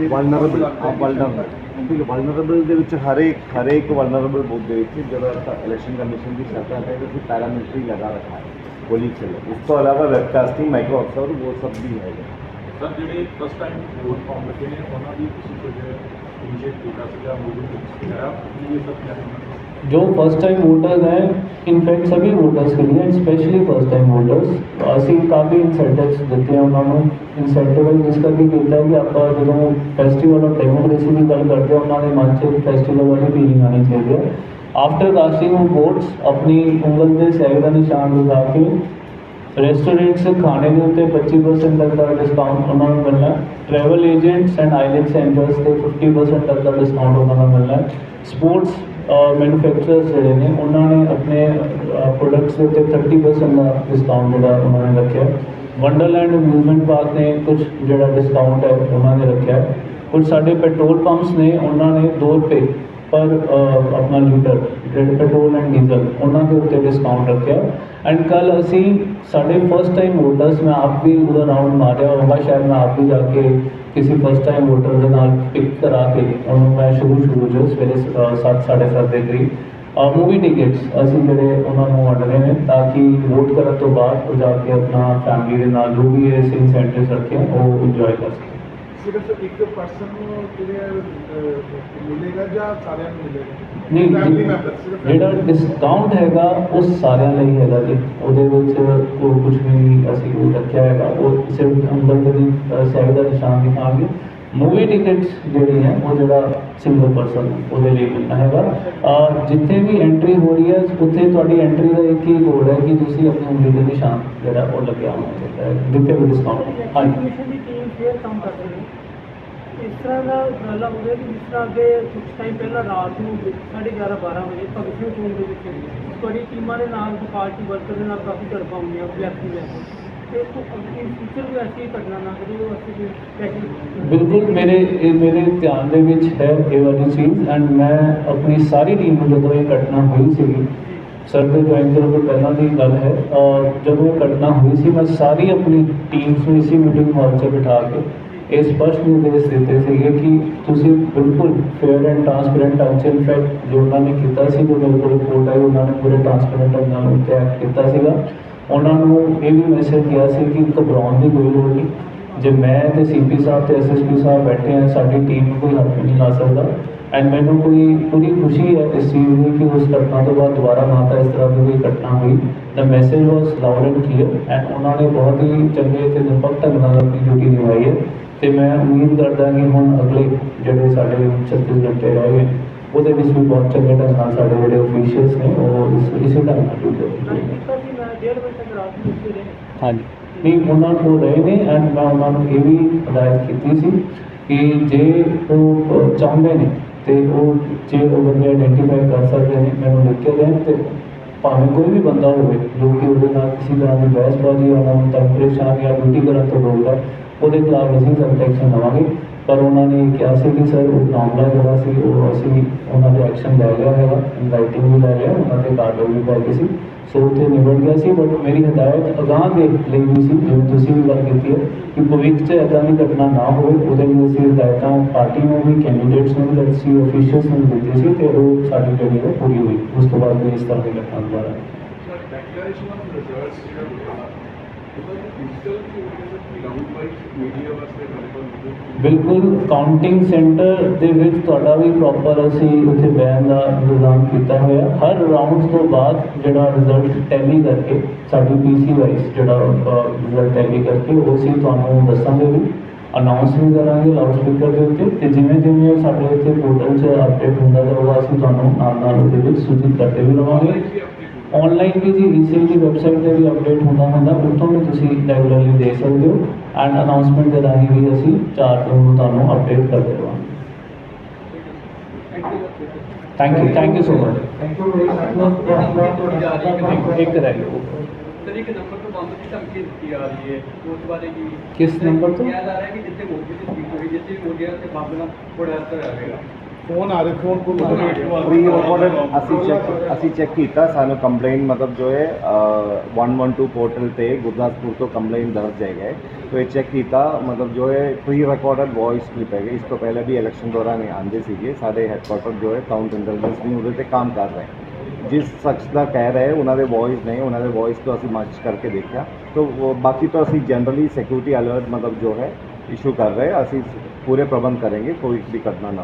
[SPEAKER 2] ਵਲਨਰੇਬਲ ਵਲਨਰੇਬਲ ਠੀਕ ਹੈ ਵਲਨਰੇਬਲ ਦੇ ਵਿੱਚ ਹਰੇਕ ਹਰੇਕ ਵਲਨਰੇਬਲ ਬੂਥ ਦੇ ਵਿੱਚ ਜਿਹੜਾ ਇਲੈਕਸ਼ਨ ਕਮਿਸ਼ਨ ਦੀ ਸਰਕਾਰ ਹੈ ਕਿ ਪੈਰਾਮਿਲਟਰੀ ਲਗਾ ਰੱਖਾ ਹੈ ਪੁਲਿਸ ਵੱਲੋਂ ਉਸ ਤੋਂ ਇਲਾਵਾ ਵੈਬਕਾਸਟਿੰਗ ਮਾਈਕਰੋ ਅਫਸਰ ਉਹ ਸਭ ਵੀ ਹੈਗਾ
[SPEAKER 7] ਸਰ ਜਿਹੜੇ ਫਸਟ ਟਾਈਮ ਵੋਟ ਪਾਉਣ ਲੱਗੇ ਨੇ ਉਹਨਾਂ ਦੀ ਤੁਸੀਂ ਕੁਝ ਇਨੀਸ਼ੀਏਟ ਕੀਤਾ ਸੀਗਾ ਮੂਵਿੰਗ ਵਗੈਰਾ ਇਹ ਸਭ ਕਿਆ ਹੈ
[SPEAKER 1] जो फर्स्ट टाइम वोटर्स हैं ਇਨਫੈਕਟ ਸਭੀ ਵੋਟਰਸ ਕੇ लिए ਸਪੈਸ਼ਲੀ ਫਰਸਟ ਟਾਈਮ ਵੋਟਰਸ ਅਸੀਂ ਕਾਫੀ ਇਨਸੈਂਟਿਵਸ ਦਿੱਤੇ ਆ ਉਹਨਾਂ ਨੂੰ ਇਨਸੈਂਟਿਵ ਜਿਸ ਕਰਕੇ ਕੀਤਾ ਕਿ ਆਪਾਂ ਜਦੋਂ ਫੈਸਟੀਵਲ ਆਫ ਡੈਮੋਕ੍ਰੇਸੀ ਦੀ ਗੱਲ ਕਰਦੇ ਹਾਂ ਉਹਨਾਂ ਦੇ ਮਨ 'ਚ ਫੈਸਟੀਵਲ ਵਾਲੀ ਫੀਲਿੰਗ ਆਣੀ ਚਾਹੀਦੀ ਹੈ ਆਫਟਰ ਕਾਸਟਿੰਗ ਆਫ ਵੋਟਸ ਆਪਣੀ ਉਂਗਲ ਦੇ ਸਹਿ ਦਾ ਨਿਸ਼ਾਨ ਲਗਾ ਕੇ ਰੈਸਟੋਰੈਂਟਸ ਖਾਣੇ ਦੇ ਉੱਤੇ 25% ਤੱਕ ਦਾ ਡਿਸਕਾਊਂਟ ਉਹਨਾਂ ਨੂੰ ਮਿਲਣਾ travel agents and island centres ਤੇ 50% ਤੱਕ ਦਾ ਡਿਸਕਾਊਂਟ ਉਹਨਾਂ ਨੂੰ ਮਿਲਣਾ ਸਪੋਰਟਸ ਮੈਨੂਫੈਕਚਰਰਸ ਜਿਹੜੇ ਨੇ, ਉਹਨਾਂ ਨੇ ਆਪਣੇ ਪ੍ਰੋਡਕਟਸ ਦੇ ਉੱਤੇ 30% ਦਾ ਡਿਸਕਾਊਂਟ ਜਿਹੜਾ ਉਹਨਾਂ ਨੇ ਰੱਖਿਆ। ਵੰਡਰਲੈਂਡ ਅਮਿਊਜ਼ਮੈਂਟ ਪਾਰਕ ਨੇ ਕੁਝ ਜਿਹੜਾ ਡਿਸਕਾਊਂਟ ਹੈ, ਉਹਨਾਂ ਨੇ ਰੱਖਿਆ। ਕੁਝ ਸਾਡੇ ਪੈਟਰੋਲ ਪੰਪਸ ਨੇ, ਉਹਨਾਂ ਨੇ 2 ਰੁਪਏ ਪਰ ਆਪਣਾ ਲੀਟਰ, ਜਿਹੜੇ ਪੈਟਰੋਲ ਐਂਡ ਡੀਜ਼ਲ ਉਹਨਾਂ ਦੇ ਉੱਤੇ ਡਿਸਕਾਊਂਟ ਰੱਖਿਆ। ਐਂਡ ਕੱਲ ਅਸੀਂ, ਸਾਡੇ ਫਸਟ ਟਾਈਮ ਵੋਟਰਸ ਮੈਂ ਆਪ ਵੀ ਉਹਦਾ ਰਾਊਂਡ ਮਾਰਿਆ ਹੋਗਾ ਸ਼ਾਇਦ ਮੈਂ ਆਪ ਵੀ ਜਾ ਕੇ ਕਿਸੇ ਫਸਟ ਟਾਈਮ ਵੋਟਰ ਦੇ ਨਾਲ ਪਿਕ ਕਰਾ ਕੇ ਉਹਨੂੰ ਮੈਂ ਸ਼ੁਰੂ ਸ਼ੁਰੂ 'ਚ ਸਵੇਰੇ 7 7:30 ਦੇ ਕਰੀਬ ਮੂਵੀ ਟਿਕਟਸ ਅਸੀਂ ਜਿਹੜੇ ਉਹਨਾਂ ਨੂੰ ਵੰਡਣੇ ਨੇ ਤਾਂ ਕਿ ਵੋਟ ਕਰਨ ਤੋਂ ਬਾਅਦ ਉਹ ਜਾ ਕੇ ਆਪਣਾ ਫੈਮਿਲੀ ਦੇ ਨਾਲ ਜੋ ਵੀ ਇਸ ਇਨਸੈਂਟਿਵਸ ਰੱਖੇ ਆ, ਉਹ ਇੰਜੋਏ ਕਰ ਸਕਣ।
[SPEAKER 7] ਸਿਰਫ ਇੱਕ ਪਰਸਨ ਨੂੰ ਜਿਹੜੇ ਮਿਲੇਗਾ ਜਾਂ ਸਾਰਿਆਂ ਨੂੰ ਮਿਲੇਗਾ?
[SPEAKER 1] ਨਹੀਂ ਜਿਹੜਾ ਡਿਸਕਾਊਂਟ ਹੈਗਾ ਉਹ ਸਾਰਿਆਂ ਲਈ ਹੈਗਾ ਜੀ। ਉਹਦੇ ਵਿੱਚ ਕੋਈ ਕੁਝ ਵੀ ਅਸੀਂ ਰੱਖਿਆ ਹੈਗਾ ਉਹ ਸਿਰਫ ਅੰਦਰ ਦੇ ਸਾਈਡ ਦਾ ਨਿਸ਼ਾਨ ਦਿਖਾਣਗੇ ਮੂਵੀ ਟਿਕਟਸ ਜਿਹੜੀ ਹੈ ਉਹ ਜਿਹੜਾ ਸਿੰਗਲ ਪਰਸਨ ਉਹਦੇ ਲਈ ਮਿਲਣਾ ਹੈਗਾ। ਅਹ ਜਿੱਥੇ ਵੀ ਐਂਟਰੀ ਹੋ ਰਹੀ ਹੈ ਉੱਥੇ ਤੁਹਾਡੀ ਐਂਟਰੀ ਦਾ ਇੱਕ ਹੀ ਕੋਡ ਹੈ ਕਿ ਤੁਸੀਂ ਆਪਣੀ ਉਂਗਲੀ ਦੇ ਨਿਸ਼ਾਨ ਜਿਹੜਾ ਉਹ ਲੱਗਿਆ ਹੋਣਾ ਚਾਹੀਦਾ ਹੈ। ਜਿੱਥੇ ਵੀ ਡਿਸਕਾਊਂਟ ਹਾਂਜੀ।
[SPEAKER 8] ਇਸ ਤਰ੍ਹਾਂ ਦਾ ਉਪਰਾਲਾ ਹੋ ਗਿਆ ਕਿ ਜਿਸ ਤਰ੍ਹਾਂ ਅੱਗੇ ਕੁਝ ਟਾਈਮ ਪਹਿਲਾਂ ਰਾਤ ਨੂੰ 11:30 12 ਵਜੇ ਭਗਤ ਸਿੰਘ ਚੌਂਕ ਦੇ ਵਿੱਚ ਤੁਹਾਡੀ ਟੀਮਾਂ ਦੇ ਨਾਲ ਪਾਰਟੀ ਵਰਕਰ ਦੇ ਨਾਲ ਕਾਫੀ ਝੜਪਾਂ ਹੋਈਆਂ ਵਿਅਕਤੀ ਲੈ ਕੇ ਘਟਨਾ
[SPEAKER 1] ਬਿਲਕੁਲ ਮੇਰੇ ਇਹ ਮੇਰੇ ਧਿਆਨ ਦੇ ਵਿੱਚ ਹੈ ਇਹ ਵਾਲੀ ਚੀਜ਼ ਐਂਡ ਮੈਂ ਆਪਣੀ ਸਾਰੀ ਟੀਮ ਨੂੰ ਜਦੋਂ ਇਹ ਘਟਨਾ ਹੋਈ ਸੀਗੀ ਸਰ ਦੇ ਜੁਆਇਨ ਕਰਨ ਤੋਂ ਪਹਿਲਾਂ ਦੀ ਗੱਲ ਹੈ ਔਰ ਜਦੋਂ ਇਹ ਘਟਨਾ ਹੋਈ ਸੀ ਮੈਂ ਸਾਰੀ ਆਪਣੀ ਟੀਮ ਨੂੰ ਇਸੇ ਮੀਟਿੰਗ ਹਾਲ 'ਚ ਬਿਠਾ ਕੇ ਇਹ ਸਪਸ਼ਟ ਨਿਰਦੇਸ਼ ਦਿੱਤੇ ਸੀਗੇ ਕਿ ਤੁਸੀਂ ਬਿਲਕੁਲ ਫੇਅਰ ਐਂਡ ਟ੍ਰਾਂਸਪੇਰੈਂਟ ਅੱਜ ਇਨਫੈਕਟ ਜੋ ਉਹਨਾਂ ਨੇ ਕੀਤਾ ਸੀ ਜੋ ਮੇਰੇ ਕੋਲ ਰਿਪੋਰਟ ਆਈ ਉਹਨਾਂ ਨੇ ਪੂਰੇ ਟ੍ਰਾਂਸਪੇਰੈਂਟ ਨਾਲ ਉੱਤੇ ਐਕਟ ਕੀਤਾ ਸੀਗਾ ਉਹਨਾਂ ਨੂੰ ਇਹ ਵੀ ਮੈਸੇਜ ਗਿਆ ਸੀ ਕਿ ਘਬਰਾਉਣ ਦੀ ਕੋਈ ਲੋੜ ਨਹੀਂ। ਜੇ ਮੈਂ ਤੇ ਸੀਪੀ ਸਾਹਿਬ ਤੇ ਐਸਐਸਪੀ ਸਾਹਿਬ ਬੈਠੇ ਆ ਸਾਡੀ ਟੀਮ ਨੂੰ ਕੋਈ ਹੱਥ ਨਹੀਂ ਲਾ ਸਕਦਾ। ਐਂਡ ਮੈਨੂੰ ਕੋਈ, ਪੂਰੀ ਖੁਸ਼ੀ ਹੈ ਇਸ ਚੀਜ਼ ਦੀ ਕਿ ਉਸ ਘਟਨਾ ਤੋਂ ਬਾਅਦ ਦੁਬਾਰਾ ਨਾ ਤਾਂ ਇਸ ਤਰ੍ਹਾਂ ਦੀ ਕੋਈ ਘਟਨਾ ਹੋਈ। ਤਾਂ message was loud and clear and ਉਹਨਾਂ ਨੇ ਬਹੁਤ ਹੀ ਚੰਗੇ ਤੇ ਨਿਰਪੱਖ ਢੰਗ ਨਾਲ ਆਪਣੀ ਡਿਊਟੀ ਨਿਭਾਈ ਹੈ। ਤੇ ਮੈਂ ਉਮੀਦ ਕਰਦਾ ਕਿ ਹੁਣ ਅਗਲੇ ਜਿਹੜੇ ਸਾਡੇ 36 ਘੰਟੇ ਰਹਿ ਗਏ, ਉਹਦੇ ਵਿੱਚ ਵੀ ਬਹੁਤ ਚੰਗੇ ਢੰਗ ਨਾਲ ਸਾਡੇ ਜਿਹੜੇ ਅਫੀਸ਼ੀਅਲਸ ਨੇ, ਉਹ ਇਸ ਇਸੇ ਢੰਗ ਨਾਲ ਡਿਊਟੀ
[SPEAKER 8] ਨਹੀਂ ਕੀਤਾ ਸੀ ਮੈਂ ਡੇਢ ਵਜੇ ਤੱਕ ਰਾਤ ਨੂੰ। ਉੱਥੇ ਰਹੇ
[SPEAKER 1] ਹਾਂਜੀ। ਨਹੀਂ, ਉਹਨਾਂ ਕੋਲ ਰਹੇ ਨੇ ਐਂਡ ਮੈਂ ਉਹਨਾਂ ਨੂੰ ਇਹ ਵੀ ਹਦਾਇਤ ਕੀਤੀ ਸੀ ਕਿ ਜੇ ਉਹ ਚਾਹੁੰਦੇ ਨੇ ਤੇ ਉਹ, ਜੇ ਉਹ ਬੰਦੇ ਆਇਡੈਂਟੀਫਾਈ ਕਰ ਸਕਦੇ ਨੇ, ਮੈਨੂੰ ਲਿਖ ਕੇ ਦੇਣ ਤੇ ਭਾਵੇਂ ਕੋਈ ਵੀ ਬੰਦਾ ਹੋਵੇ ਜੋ ਕਿ ਉਹਦੇ ਨਾਲ ਕਿਸੇ ਤਰ੍ਹਾਂ ਦੀ ਬਹਿਸਬਾਜ਼ੀ ਉਹਨਾਂ ਨੂੰ ਤੰਗ ਪਰੇਸ਼ਾਨ ਜਾਂ ਡਿਊਟੀ ਕਰਨ ਤੋਂ ਰੋਕਦਾ, ਉਹਦੇ ਖਿਲਾਫ ਅਸੀਂ ਸਖਤ ਐਕਸ਼ਨ ਲਵਾਂਗੇ। ਪਰ ਉਹਨਾਂ ਨੇ ਕਿਹਾ ਸੀ ਕਿ ਸਰ, ਉਹ ਮਾਮਲਾ ਜਿਹੜਾ ਸੀ, ਉਹ ਅਸੀਂ ਉਹਨਾਂ ਦੇ ਐਕਸ਼ਨ ਲੈ ਲਿਆ ਹੈਗਾ ਰਾਈਟਿੰਗ ਵੀ ਲੈ ਲਿਆ, ਉਹਨਾਂ ਤੇ ਕਾਰਵਾਈ ਵੀ ਪੈ ਗਈ ਸੀ। ਸੋ ਉੱਥੇ ਨਿਬੜ ਗਿਆ ਸੀ ਬਟ ਮੇਰੀ ਹਦਾਇਤ ਅਗਾਂਹ ਦੇ ਲਈ ਵੀ ਸੀ ਜਿਵੇਂ ਤੁਸੀਂ ਵੀ ਗੱਲ ਕੀਤੀ ਹੈ, ਕਿ ਭਵਿੱਖ 'ਚ ਇੱਦਾਂ ਦੀ ਘਟਨਾ ਨਾ ਹੋਵੇ, ਉਹਦੇ ਲਈ ਅਸੀਂ ਹਦਾਇਤਾਂ ਪਾਰਟੀ ਨੂੰ ਵੀ ਕੈਂਡੀਡੇਟਸ ਨੂੰ ਵੀ ਅਸੀਂ ਅਫੀਸ਼ੀਅਲਸ ਨੂੰ ਦਿੱਤੀ ਸੀ, ਤੇ ਉਹ ਸਾਡੀ ਜਿਹੜੀ ਹੈ ਪੂਰੀ ਹੋਈ ਉਸ ਤੋਂ ਬਾਅਦ ਕੋਈ ਇਸ ਤਰ੍ਹਾਂ ਦੀ ਘਟਨਾ ਦੁਬਾਰਾ ਨਹੀਂ।
[SPEAKER 7] declaration of results ਜਿਹੜਾ
[SPEAKER 1] ਬਿਲਕੁਲ ਕਾਊਂਟਿੰਗ ਸੈਂਟਰ ਦੇ ਵਿੱਚ ਤੁਹਾਡਾ ਵੀ ਪ੍ਰੋਪਰ ਅਸੀਂ ਉੱਥੇ ਬੈਨ ਦਾ ਇੰਤਜ਼ਾਮ ਕੀਤਾ ਹੋਇਆ। ਹਰ ਰਾਉਂਡ ਤੋਂ ਬਾਅਦ ਜਿਹੜਾ ਰਿਜ਼ਲਟ ਟੈਲੀ ਕਰਕੇ, ਸਾਡੀ ਪੀਸੀ ਵਾਈਸ ਜਿਹੜਾ ਰਿਜ਼ਲਟ ਟੈਲੀ ਕਰਕੇ, ਉਹ ਅਸੀਂ ਤੁਹਾਨੂੰ ਦੱਸਾਂਗੇ ਵੀ। ਅਨਾਉਂਸ ਵੀ ਕਰਾਂਗੇ ਲਾਊਡ ਸਪੀਕਰ ਦੇ ਉੱਤੇ ਤੇ ਜਿਵੇਂ ਜਿਵੇਂ ਸਾਡੇ ਇੱਥੇ ਪੋਰਟਲ 'ਚ ਅਪਡੇਟ ਹੁੰਦਾ ਜਾਊਗਾ, ਅਸੀਂ ਤੁਹਾਨੂੰ ਨਾਲ ਨਾਲ ਉਹਦੇ ਵਿੱਚ ਸੂਚਿਤ ਕਰਦੇ ਵੀ ਰਵਾਂਗੇ। ਆਨਲਾਈਨ ਵੀ ਜੀ ਈਸੀਐਲ ਦੀ ਵੈਬਸਾਈਟ ਤੇ ਵੀ ਅਪਡੇਟ ਹੁੰਦਾ ਹੁੰਦਾ ਉੱਥੋਂ ਵੀ ਤੁਸੀਂ ਰੈਗੂਲਰਲੀ ਦੇਖ ਸਕਦੇ ਹੋ ਐਂਡ ਅਨਾਉਂਸਮੈਂਟ ਦੇ ਰਾਹੀਂ ਵੀ ਅਸੀਂ ਚਾਰ ਤੋਂ ਨੂੰ ਤੁਹਾਨੂੰ ਅਪਡੇਟ ਕਰਦੇ ਰਵਾਂਗੇ। Thank you thank you
[SPEAKER 4] so much thank you ਬਹੁਤ ਤੁਹਾਡਾ
[SPEAKER 1] ਇੱਕ ਰਹਿ ਗਿਆ
[SPEAKER 5] ਸਰ ਇੱਕ ਨੰਬਰ ਤੋਂ ਬੰਦ ਦੀ ਧਮਕੀ ਦਿੱਤੀ ਆ ਰਹੀ ਹੈ। ਉਸ ਬਾਰੇ ਕੀ
[SPEAKER 1] ਕਿਸ number ਤੋਂ?
[SPEAKER 5] ਕਿਹਾ ਜਾ ਰਿਹਾ ਹੈ ਕਿ ਜਿੱਥੇ ਮੋਦੀ ਦੀ ਸਪੀਚ ਹੋਈ ਜਿੱਥੇ ਮੋਦੀ ਤੇ ਨਾਲ ਥੋੜਾ ਅਸਰ ਆਵੇਗਾ
[SPEAKER 7] ਫੋਨ ਆ ਰਹੇ ਫੋਨ ਕੋਲ
[SPEAKER 2] ਪ੍ਰੀ ਰਿਕਾਰਡਡ ਅਸੀਂ ਚੈੱਕ ਅਸੀਂ ਚੈੱਕ ਕੀਤਾ ਸਾਨੂੰ ਕੰਪਲੇਂਟ ਮਤਲਬ ਜੋ ਹੈ ਅ, 112 ਪੋਰਟਲ ਤੇ ਗੁਰਦਾਸਪੁਰ ਤੋਂ ਕੰਪਲੇਂਟ ਦਰਜ ਹੈ ਗਏ ਤੋ ਇਹ ਚੈੱਕ ਕੀਤਾ ਮਤਲਬ ਜੋ ਹੈ ਪ੍ਰੀ ਰਿਕਾਰਡਡ ਵੌਇਸ ਕਲਿੱਪ ਹੈਗੇ ਇਸ ਤੋਂ ਪਹਿਲੇ ਵੀ ਇਲੈਕਸ਼ਨ ਦੌਰਾਨ ਇਹ ਆਉਂਦੇ ਸੀਗੇ ਸਾਡੇ ਹੈੱਡਕੁਆਟਰ ਜੋ ਹੈ ਕਾਊਂਟ ਇੰਟੈਲੀਜੈਂਸ ਵੀ ਉਹਦੇ ਤੇ ਕੰਮ ਕਰ ਰਹੇ ਜਿਸ ਸ਼ਖਸ ਦਾ ਕਹਿ ਰਹੇ ਉਹਨਾਂ ਦੇ ਵੌਇਸ ਨਹੀਂ ਉਹਨਾਂ ਦੇ ਵੌਇਸ ਤੋਂ ਅਸੀਂ ਮੈਚ ਕਰਕੇ ਦੇਖਿਆ ਤੋ ਉਹ ਬਾਕੀ तो ਅਸੀਂ ਜਨਰਲੀ ਸਿਕਿਉਰਿਟੀ ਅਲਰਟ ਮਤਲਬ ਜੋ ਹੈ ਇਸ਼ੂ ਕਰ ਰਹੇ ਅਸੀਂ ਪੂਰੇ ਪ੍ਰਬੰਧ करेंगे कोई भी घटना ना